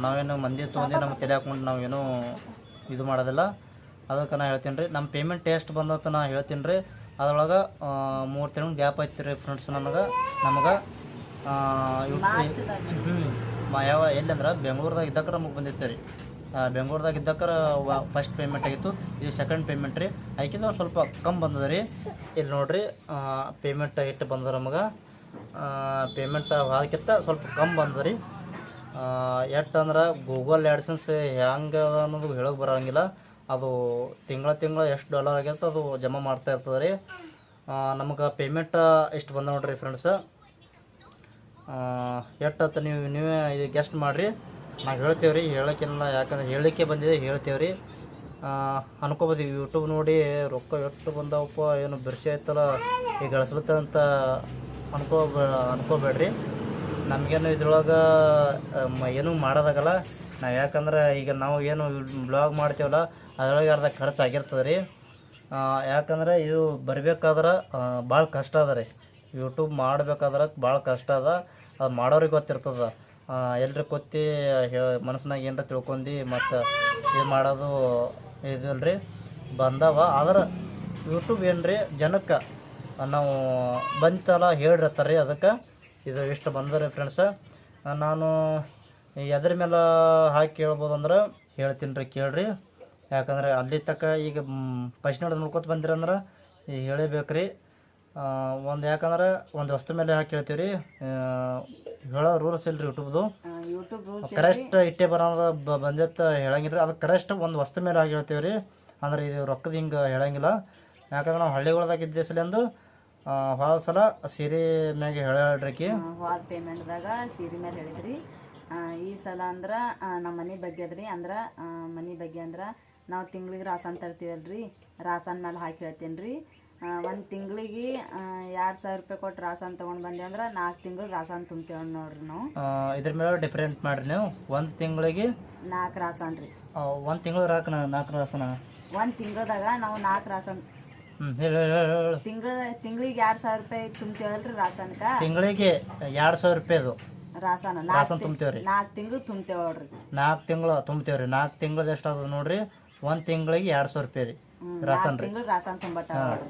ನಾವೇನು ಮಂದಿ ತೊಗೊಂಡು ನಮ್ಗೆ ತಲೆ ಹಾಕೊಂಡು ನಾವೇನು ಇದು ಮಾಡೋದಿಲ್ಲ. ಅದಕ್ಕೆ ನಾ ಹೇಳ್ತೀನಿ ರೀ ನಮ್ಮ ಪೇಮೆಂಟ್ ಎಷ್ಟು ಬಂದಂತ ನಾ ಹೇಳ್ತೀನಿ ರೀ. ಅದ್ರೊಳಗೆ ಮೂರು ತಿಂಗಳು ಗ್ಯಾಪ್ ಐತಿ ರೀ ಫ್ರೆಂಡ್ಸ್ ನಮಗೆ. ನಮಗೆ ಹ್ಞೂ ಯಾವ ಎಲ್ಲಂದ್ರೆ ಬೆಂಗ್ಳೂರ್ದಾಗ ಇದ್ದಕ್ಕೆ ನಮಗೆ ಬಂದಿತ್ತು ರೀ. ಬೆಂಗ್ಳೂರ್ದಾಗ ಇದ್ದಕ್ಕರ ಫಸ್ಟ್ ಪೇಮೆಂಟ್ ಆಗಿತ್ತು. ಇದು ಸೆಕೆಂಡ್ ಪೇಮೆಂಟ್ ರೀ. ಅದಕ್ಕಿಂತ ಒಂದು ಸ್ವಲ್ಪ ಕಮ್ಮಿ ಬಂದದ ರೀ. ಇಲ್ಲಿ ನೋಡಿರಿ ಪೇಮೆಂಟ್ ಇಟ್ಟು ಬಂದದ ನಮಗೆ. ಪೇಮೆಂಟ್ ಅದಕ್ಕಿಂತ ಸ್ವಲ್ಪ ಕಮ್ಮಿ ಬಂದದ ರೀ. ಎಷ್ಟು ಅಂದ್ರೆ ಗೂಗಲ್ ಆ್ಯಡ್ಸನ್ಸ್ ಹೆಂಗೆ ಅನ್ನೋದು ಹೇಳೋಕೆ ಬರೋಂಗಿಲ್ಲ. ಅದು ತಿಂಗಳ ತಿಂಗಳ ಎಷ್ಟು ಡಾಲರ್ ಆಗಿರುತ್ತೆ ಅದು ಜಮಾ ಮಾಡ್ತಾ ಇರ್ತದೆ ರೀ. ನಮಗೆ ಪೇಮೆಂಟ್ ಎಷ್ಟು ಬಂದ ನೋಡ್ರಿ ಫ್ರೆಂಡ್ಸ್ ಎಷ್ಟತ್ತ ನೀವು, ನೀವೇ ಇದು ಗೆಸ್ಟ್ ಮಾಡಿರಿ. ನಾವು ಹೇಳ್ತೇವೆ ರೀ ಹೇಳೋಕ್ಕಿಲ್ಲ ಯಾಕಂದ್ರೆ ಹೇಳಿಕೆ ಬಂದಿದೆ ಹೇಳ್ತೇವೆ ರೀ ಅನ್ಕೋಬೋದು ಯೂಟ್ಯೂಬ್ ನೋಡಿ ರೊಕ್ಕ ಎಷ್ಟು ಬಂದವಪ್ಪ, ಏನು ಬಿರ್ಸಿ ಆಯ್ತಲ್ಲ, ಈಗ ಗಳಿಸ್ಲತ್ತ ಅಂತ ಅನ್ಕೋ, ಅನ್ಕೋಬೇಡ್ರಿ. ನಮಗೇನು ಇದ್ರೊಳಗೆ ಏನೂ ಮಾಡೋದಾಗಲ್ಲ. ನಾವು ಯಾಕಂದ್ರೆ ಈಗ ನಾವು ಏನು ಬ್ಲಾಗ್ ಮಾಡ್ತೀವಲ್ಲ, ಅದರೊಳಗೆ ಅರ್ಧ ಖರ್ಚು ಆಗಿರ್ತದೆ ರೀ ಯಾಕಂದ್ರೆ ಇದು ಬರಬೇಕಾದ್ರೆ ಭಾಳ ಕಷ್ಟ ಅದ ರೀ. ಯೂಟ್ಯೂಬ್ ಮಾಡ್ಬೇಕಾದ್ರೆ ಭಾಳ ಕಷ್ಟ ಅದ. ಅದು ಮಾಡೋರಿಗೆ ಗೊತ್ತಿರ್ತದ. ಎಲ್ರಿ ಕೊತ್ತಿ ಮನಸ್ಸಿನಾಗ ಏನರ ತಿಳ್ಕೊಂಡಿ ಮತ್ತು ಇದು ಮಾಡೋದು ಇದಲ್ರಿ, ಬಂದವ. ಆದ್ರೆ ಯೂಟ್ಯೂಬ್ ಏನು ರೀ ಜನಕ್ಕೆ ನಾವು ಬಂತಲ್ಲ ಹೇಳಿರ್ತಾರೆ ಅದಕ್ಕೆ. ಇದು ಇಷ್ಟು ಬಂದರೆ ಫ್ರೆಂಡ್ಸ ನಾನು ಎದ್ರ ಮೇಲೆ ಹಾಕಿ ಕೇಳ್ಬೋದಂದ್ರೆ ಹೇಳ್ತೀನಿ ರೀ ಕೇಳ್ರಿ. ಯಾಕಂದ್ರೆ ಅಲ್ಲಿ ತಕ್ಕ ಈಗ ಫಸ್ಟ್ ನೋಡೋದು ನೋಡ್ಕೊತ ಬಂದಿರಂದ್ರೆ ಈಗ ಹೇಳಬೇಕು ರೀ ಒಂದು ಯಾಕಂದ್ರೆ ಒಂದು ವಸ್ತು ಮೇಲೆ ಹಾಕಿ ಹೇಳ್ತೀವಿ ರೀ ಹೇಳೋ ರೂಲ್ಸ್ ಇಲ್ಲ ರೀ ಯೂಟ್ಯೂಬ್ದು ಯೂಟ್ಯೂಬ್ ಕರೆಸ್ಟ್ ಇಟ್ಟೆ ಬರೋದು ಬಂದಿತ್ತ ಹೇಳಂಗಿಲ್ಲ ರೀ ಅದು ಕರೆಸ್ಟ್ ಒಂದು ವಸ್ತು ಮೇಲೆ ಹಾಕಿ ಹೇಳ್ತೀವಿ ರೀ ಅಂದ್ರೆ ಇದು ರೊಕ್ಕದ ಹಿಂಗೆ ಹೇಳಂಗಿಲ್ಲ. ಯಾಕಂದ್ರೆ ನಾವು ಹಳ್ಳಿಗಳ್ದಾಗ ಇದ್ದ ಸಲಿಂದು ಭಾಳ ಸಲ ಸೀರೆ ಮ್ಯಾಗೆ ಹೇಳ್ಯಾಳ್ರಿ ಹಾಲ್ ಪೇಮೆಂಟ್ದಾಗ ಸೀರೆ ಮೇಲೆ ಹೇಳಿದ್ರಿ. ಈ ಸಲ ಅಂದ್ರೆ ನಮ್ಮ ಮನೆ ಬಗ್ಗೆ ಅದ್ರಿ. ಅಂದ್ರೆ ಮನೆ ಬಗ್ಗೆ ಅಂದ್ರೆ ನಾವು ತಿಂಗಳಿಗೆ ರಾಸನ್ ತರ್ತೀವಲ್ರಿ. ರಾಸನ್ ಮೇಲೆ ಹಾಕಿ ಹೇಳ್ತೀನಿ ರೀ ಒಂದು ತಿಂಗಳಿಗೆ ಎರಡು ಸಾವಿರ ರೂಪಾಯಿ ಕೊಟ್ಟು ರಾಸನ್ ತೊಗೊಂಡು ಬಂದೆ ಅಂದ್ರೆ ನಾಲ್ಕು ತಿಂಗಳು ರಾಸನ್ ತುಂಬ್ತೇವೆ ನೋಡ್ರಿ ನಾವು. ಇದ್ರ ಮೇಲೆ ಡಿಫ್ರೆಂಟ್ ಮಾಡ್ರಿ ನೀವು. ಒಂದು ತಿಂಗಳಿಗೆ ನಾಲ್ಕು ರಾಸನ್ ರೀ. ಒಂದು ತಿಂಗಳು ರಾಕ ನಾಲ್ಕು ರಾಸನ ಒಂದು ತಿಂಗಳದಾಗ ನಾವು ನಾಲ್ಕು ರಾಸನ್ ಹ್ಞೂ ಹೇಳಿ ಹೇಳಿ ಹೇಳಿ ಹೇಳಿ. ತಿಂಗಳ ತಿಂಗಳಿಗೆ ಎರಡ್ ಸಾವಿರ ರೂಪಾಯಿ ತುಂಬ್ತೇವಲ್ರಿ ರಾಸಾಯನಿಕ? ತಿಂಗಳಿಗೆ ಎರಡು ಸಾವಿರ ರೂಪಾಯಿದು ರಾಸಾನ ರಾಸನ್ ತುಂಬ್ತೇವ್ರಿ. ನಾಲ್ಕು ತಿಂಗಳು ತುಂಬ್ತೇವೆ ನೋಡ್ರಿ. ನಾಲ್ಕು ತಿಂಗಳು ತುಂಬ್ತೇವ್ರಿ. ನಾಲ್ಕು ತಿಂಗಳು ಎಷ್ಟು ನೋಡ್ರಿ? ಒಂದು ತಿಂಗಳಿಗೆ ಎರಡು ಸಾವಿರ ರೂಪಾಯಿ ರೀ. ರಾಸನ್ ರೀ. ತಿಂಗಳು ರಾಸಾನ್ ನೋಡ್ರಿ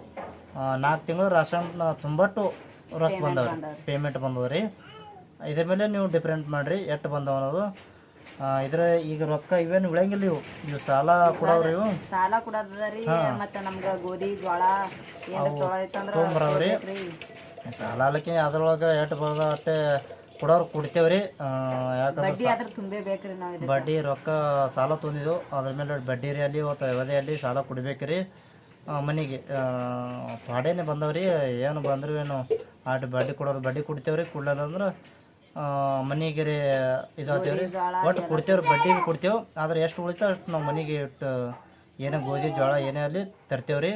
ನಾಲ್ಕು ತಿಂಗಳು ರಾಷನ್ ತುಂಬಟ್ಟು ರೊಕ್ಕ ಬಂದವ್ರಿ. ಪೇಮೆಂಟ್ ಬಂದವ್ರಿ. ಇದ್ರ ಮೇಲೆ ನೀವು ಡಿಫ್ರೆಂಟ್ ಮಾಡ್ರಿ ಎಷ್ಟು ಬಂದವ ಅನ್ನೋದು. ಆ, ಇದ್ರ ಈಗ ರೊಕ್ಕ ಇವೇನು ಉಳಿಯಂಗಿಲ್ಲ ಇವು ಇವು ಸಾಲ ಕೊಡವ್ರಿ ಇವು. ಸಾಲ ಕೊಡೋದ್ರಿ ಮತ್ತ ನಮ್ಗ ಗೋಧಿ ತೊಗೊಳೈತಂದ್ರ ತೊಗೊಂಬರವ್ರಿ. ಸಾಲ ಅಲ್ಲಕ್ಕೆ ಅದ್ರೊಳಗೆ ಎಷ್ಟು ಬರೋದ ಅಷ್ಟೇ ಕೊಡೋರು ಕೊಡ್ತೇವ್ರಿ. ರೀ ಯಾಕಂದ್ರೆ ಬಡ್ಡಿ ಆದ್ರ ತುಂಬೇ ಬೇಕ್ರಿ ನಾವ್ ಇದಕ್ಕೆ. ಬಡ್ಡಿ ರೊಕ್ಕ ಸಾಲ ತೊಂದಿದ್ದು. ಅದ್ರ ಮೇಲೆ ಬಡ್ಡಿ ರೀ ಅಲ್ಲಿ ಅಲ್ಲಿ ಸಾಲ ಕೊಡ್ಬೇಕ್ರಿ. ಆ, ಮನೆಗೆ ಪಾಡೇನೆ ಬಂದವ್ರಿ. ಏನು ಬಂದ್ರು ಏನು ಆಟ ಬಡ್ಡಿ ಕೊಡೋರು ಬಡ್ಡಿ ಕೊಡ್ತೇವ್ರಿ. ಕೊಡ್ಲಿಲ್ಲ ಅಂದ್ರೆ ಮನೆಗೆ ರೀ ಇದಾಗ್ತೇವ್ರಿ ಒಟ್ಟು ಕೊಡ್ತೇವ್ರಿ ಬಡ್ಡಿ ಕೊಡ್ತೇವೆ. ಆದ್ರೆ ಎಷ್ಟು ಉಳಿತೋ ಅಷ್ಟು ನಾವು ಮನೆಗೆ ಇಟ್ಟು ಏನೇ ಗೋಧಿ ಜೋಳ ಏನೇ ಅಲ್ಲಿ ತರ್ತೇವ್ರಿ.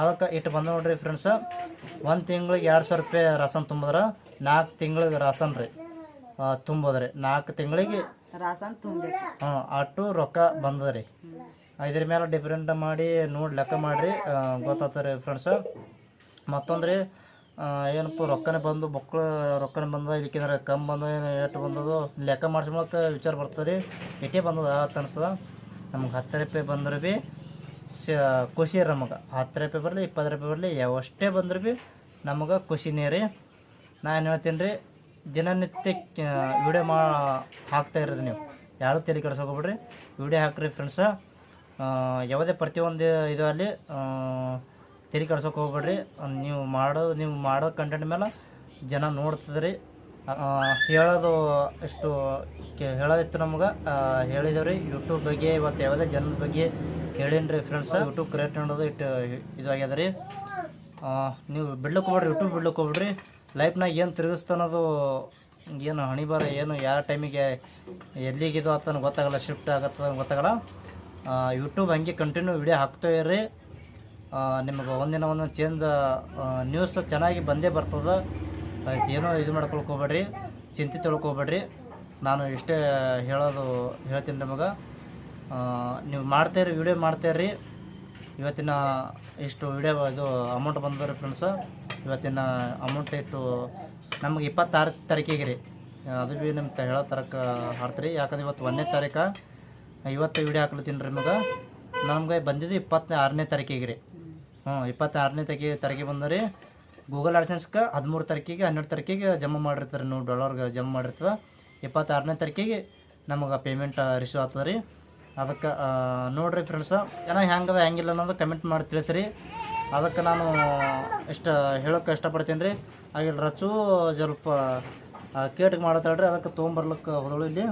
ಅದಕ್ಕೆ ಇಟ್ಟು ಬಂದ ನೋಡ್ರಿ ಫ್ರೆಂಡ್ಸ ಒಂದು ತಿಂಗ್ಳಿಗೆ ಎರಡು ಸಾವಿರ ರೂಪಾಯಿ ರಸಮ್ ತುಂಬಿದ್ರೆ. ನಾಲ್ಕು ತಿಂಗಳಿಗೆ ರಾಸನ್ ರೀ. ತುಂಬೋದ್ರಿ ನಾಲ್ಕು ತಿಂಗಳಿಗೆ ರಾಸನ್ ತುಂಬೇಕು ಹಾಂ ಅಟ್ಟು ರೊಕ್ಕ ಬಂದದ್ರಿ ಇದ್ರ ಮೇಲೆ ಡಿಫ್ರೆಂಟ್ ಮಾಡಿ ನೋಡಿ ಲೆಕ್ಕ ಮಾಡಿರಿ. ಗೊತ್ತಾಗ್ತಾರೆ ಫ್ರೆಂಡ್ಸ್ ಮತ್ತೊಂದ್ರಿ ಏನಪ್ಪ ರೊಕ್ಕನೇ ಬಂದು ಮಕ್ಕಳು ರೊಕ್ಕನೇ ಬಂದ ಇದಕ್ಕಿಂದ್ರೆ ಕಮ್ಮಿ ಬಂದ ಎಷ್ಟು ಬಂದದು ಲೆಕ್ಕ ಮಾಡಿಸ್ಕೊಳಕ್ಕೆ ವಿಚಾರ ಬರ್ತದೆ. ಎಷ್ಟೇ ಬಂದದ ಅಂತ ಅನಿಸ್ತದ. ನಮ್ಗೆ ಹತ್ತು ರೂಪಾಯಿ ಬಂದ್ರೆ ಭೀ ಖುಷಿ ರೀ ನಮಗೆ. ಹತ್ತು ರೂಪಾಯಿ ಬರಲಿ ಇಪ್ಪತ್ತು ರೂಪಾಯಿ ಬರಲಿ ಯಾವಷ್ಟೇ ಬಂದ್ರೆ ಭೀ ನಮಗೆ ಖುಷಿನೇ ರೀ. ನಾನು ಹೇಳ್ತೀನಿ ರೀ ದಿನನಿತ್ಯ ವಿಡಿಯೋ ಮಾ, ಹಾಕ್ತಾ ಇರೋದು ನೀವು. ಯಾರು ತಲೆ ಕೆಡಿಸ್ಕೋಬಿಡ್ರಿ ವಿಡಿಯೋ ಹಾಕ್ರಿ ಫ್ರೆಂಡ್ಸ ಯಾವುದೇ ಪ್ರತಿಯೊಂದು ಇದು ಅಲ್ಲಿ ತಲೆ ಕೆಡ್ಸೋಕೆ ಹೋಗ್ಬೇಡ್ರಿ. ನೀವು ಮಾಡೋ ನೀವು ಮಾಡೋ ಕಂಟೆಂಟ್ ಮೇಲೆ ಜನ ನೋಡ್ತದ್ರಿ. ಹೇಳೋದು ಎಷ್ಟು ಹೇಳೋದಿತ್ತು ನಮ್ಗೆ. ಹೇಳಿದೇವ್ರಿ ಯೂಟ್ಯೂಬ್ ಬಗ್ಗೆ, ಇವತ್ತು ಯಾವುದೇ ಜನದ ಬಗ್ಗೆ ಹೇಳೀನಿ ಫ್ರೆಂಡ್ಸ್ ಯೂಟ್ಯೂಬ್ ಕ್ರಿಯೇಟ್ ಮಾಡೋದು ಇಟ್ಟು, ಇದು ಆಗ್ಯದ ರೀ ನೀವು ಬಿಡ್ಲಿಕ್ಕೆ ಹೋಗ್ಬಿಡ್ರಿ ಯೂಟ್ಯೂಬ್ ಬಿಡ್ಲಿಕ್ಕೆ ಹೋಗ್ಬಿಡ್ರಿ. ಲೈಫ್ನಾಗ ಏನು ತಿರುಗಿಸ್ತಾನದು ಏನು ಹಣಿಬಾರ ಏನು, ಯಾವ ಟೈಮಿಗೆ ಎಲ್ಲಿಗೆ ಅಂತ ಗೊತ್ತಾಗಲ್ಲ ಶಿಫ್ಟ್ ಆಗತ್ತದ ಗೊತ್ತಾಗಲ್ಲ. ಯೂಟ್ಯೂಬ್ ಹಂಗೆ ಕಂಟಿನ್ಯೂ ವಿಡಿಯೋ ಹಾಕ್ತಾ ಇರ್ರಿ. ನಿಮಗೆ ಒಂದಿನ ಒಂದೊಂದು ಚೇಂಜ್ ನ್ಯೂಸ್ ಚೆನ್ನಾಗಿ ಬಂದೇ ಬರ್ತದೆ. ಏನೋ ಇದು ಮಾಡ್ಕೊಳಕ್ಕೆ ಹೋಗ್ಬೇಡ್ರಿ ಚಿಂತೆ ತೊಳ್ಕೊಬೇಡ್ರಿ. ನಾನು ಇಷ್ಟೇ ಹೇಳೋದು ಹೇಳ್ತೀನಿ ನಿಮಗೆ. ನೀವು ಮಾಡ್ತಾಯಿರಿ ವಿಡಿಯೋ ಮಾಡ್ತಾಯಿರಿ ಇವತ್ತಿನ ಇಷ್ಟು ವಿಡಿಯೋ ಇದು ಅಮೌಂಟ್ ಬಂದವ್ರಿ ಫ್ರೆಂಡ್ಸ್ ಇವತ್ತಿನ ಅಮೌಂಟ್ ಇಟ್ಟು ನಮಗೆ ಇಪ್ಪತ್ತಾರು ತಾರೀಕಿಗೆ ರೀ. ಅದು ಭೀ ನಿಮ್ಗೆ ಹೇಳೋ ತರಕ ಹಾಡ್ತೀರಿ. ಯಾಕಂದ್ರೆ ಇವತ್ತು ಒಂದನೇ ತಾರೀಕು. ಇವತ್ತು ವಿಡಿಯೋ ಹಾಕ್ಲತ್ತೀನಿ ರೀ ನಿಮಗೆ. ನಮ್ಗೆ ಬಂದಿದ್ದು ಇಪ್ಪತ್ತ ಆರನೇ ತಾರೀಕಿಗೆ ರೀ. ಹ್ಞೂ, ಇಪ್ಪತ್ತಾರನೇ ತಾರೀಕಿಗೆ ತಾರೀಕಿಗೆ ಬಂದರಿ ಗೂಗಲ್ ಅಡ್ಸೆನ್ಸ್ಗೆ ಹದಿಮೂರು ತಾರೀಕಿಗೆ, ಹನ್ನೆರಡು ತಾರೀಕಿಗೆ ಜಮ್ಮ ಮಾಡಿರ್ತಾರೆ ನೀವು ಡಾಲರ್ಗೆ ಜಮಾ ಮಾಡಿರ್ತದೆ. ಇಪ್ಪತ್ತಾರನೇ ತಾರೀಕಿಗೆ ನಮಗೆ ಪೇಮೆಂಟ್ ರಿಸೀವ್ ಆಗ್ತದೆ ರೀ. ಅದಕ್ಕೆ ನೋಡಿರಿ ಫ್ರೆಂಡ್ಸ ಏನೋ ಹೆಂಗದ, ಹೆಂಗಿಲ್ಲ ಅನ್ನೋದು ಕಮೆಂಟ್ ಮಾಡಿ ತಿಳಿಸ್ರಿ. ಅದಕ್ಕೆ ನಾನು ಇಷ್ಟ ಹೇಳೋಕೆ ಇಷ್ಟಪಡ್ತೀನಿ ರೀ. ಹಾಗೆ ರಚು ಸ್ವಲ್ಪ ಕೇಟಿಗೆ ಮಾಡತ್ತಾಳ್ರಿ ಅದಕ್ಕೆ ತೊಗೊಂಬರ್ಲಿಕ್ಕೆ ಹೋದಳು ಇಲ್ಲಿ.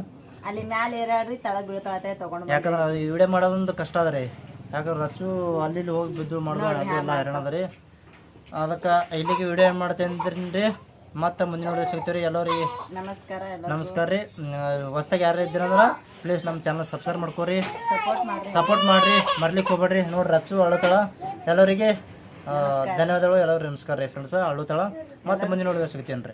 ಅಲ್ಲಿ ಮ್ಯಾಲೆ ಏರಾಡ್ರಿ ತಳಗ್ ಬೀಳ್ತಾಳೆ ತಗೊಂಡ್ ಯಾಕಂದ್ರೆ ಅದು ವಿಡಿಯೋ ಮಾಡೋದೊಂದು ಕಷ್ಟ ಅದ ರೀ. ಯಾಕಂದ್ರೆ ರಚು ಅಲ್ಲಿ ಹೋಗಿ ಬಿದ್ದು ಮಾಡೋದು ಅದೆಲ್ಲ ಹೈರಾಣ ಅದ ರೀ. ಅದಕ್ಕೆ ಇಲ್ಲಿಗೆ ವಿಡಿಯೋ ಏನು ಮಾಡ್ತೇನೆ ರೀ ಮತ್ತೆ ಮುಂದಿನ ವಿಡಿಯೋ ಸಿಗ್ತೀವಿ ರೀ ಎಲ್ಲರಿಗೆ ನಮಸ್ಕಾರ ನಮಸ್ಕಾರ ರೀ. ಹೊಸ್ದಾಗ ಯಾರು ಇದ್ದೀರಂದ್ರೆ ಪ್ಲೀಸ್ ನಮ್ಮ ಚಾನಲ್ ಸಬ್ಸ್ಕ್ರೈಬ್ ಮಾಡ್ಕೋರಿ. ಸಪೋರ್ಟ್ ಮಾಡ್ರಿ. ಮರ್ಲಿಕ್ಕೆ ಹೋಗ್ಬೇಡ್ರಿ. ನೋಡ್ರಿ ರಚ್ಚು ಅಳುತ್ತಳ ಎಲ್ಲರಿಗೆ ಧನ್ಯವಾದಗಳು ಎಲ್ಲರಿಗೂ. ನಮಸ್ಕಾರ ರೀ ಫ್ರೆಂಡ್ಸ್ ಅಳುತ್ತಳ ಮತ್ತೆ ಮುಂದಿನ ವಿಡಿಯೋ ಸಿಗ್ತೀನಿ ರೀ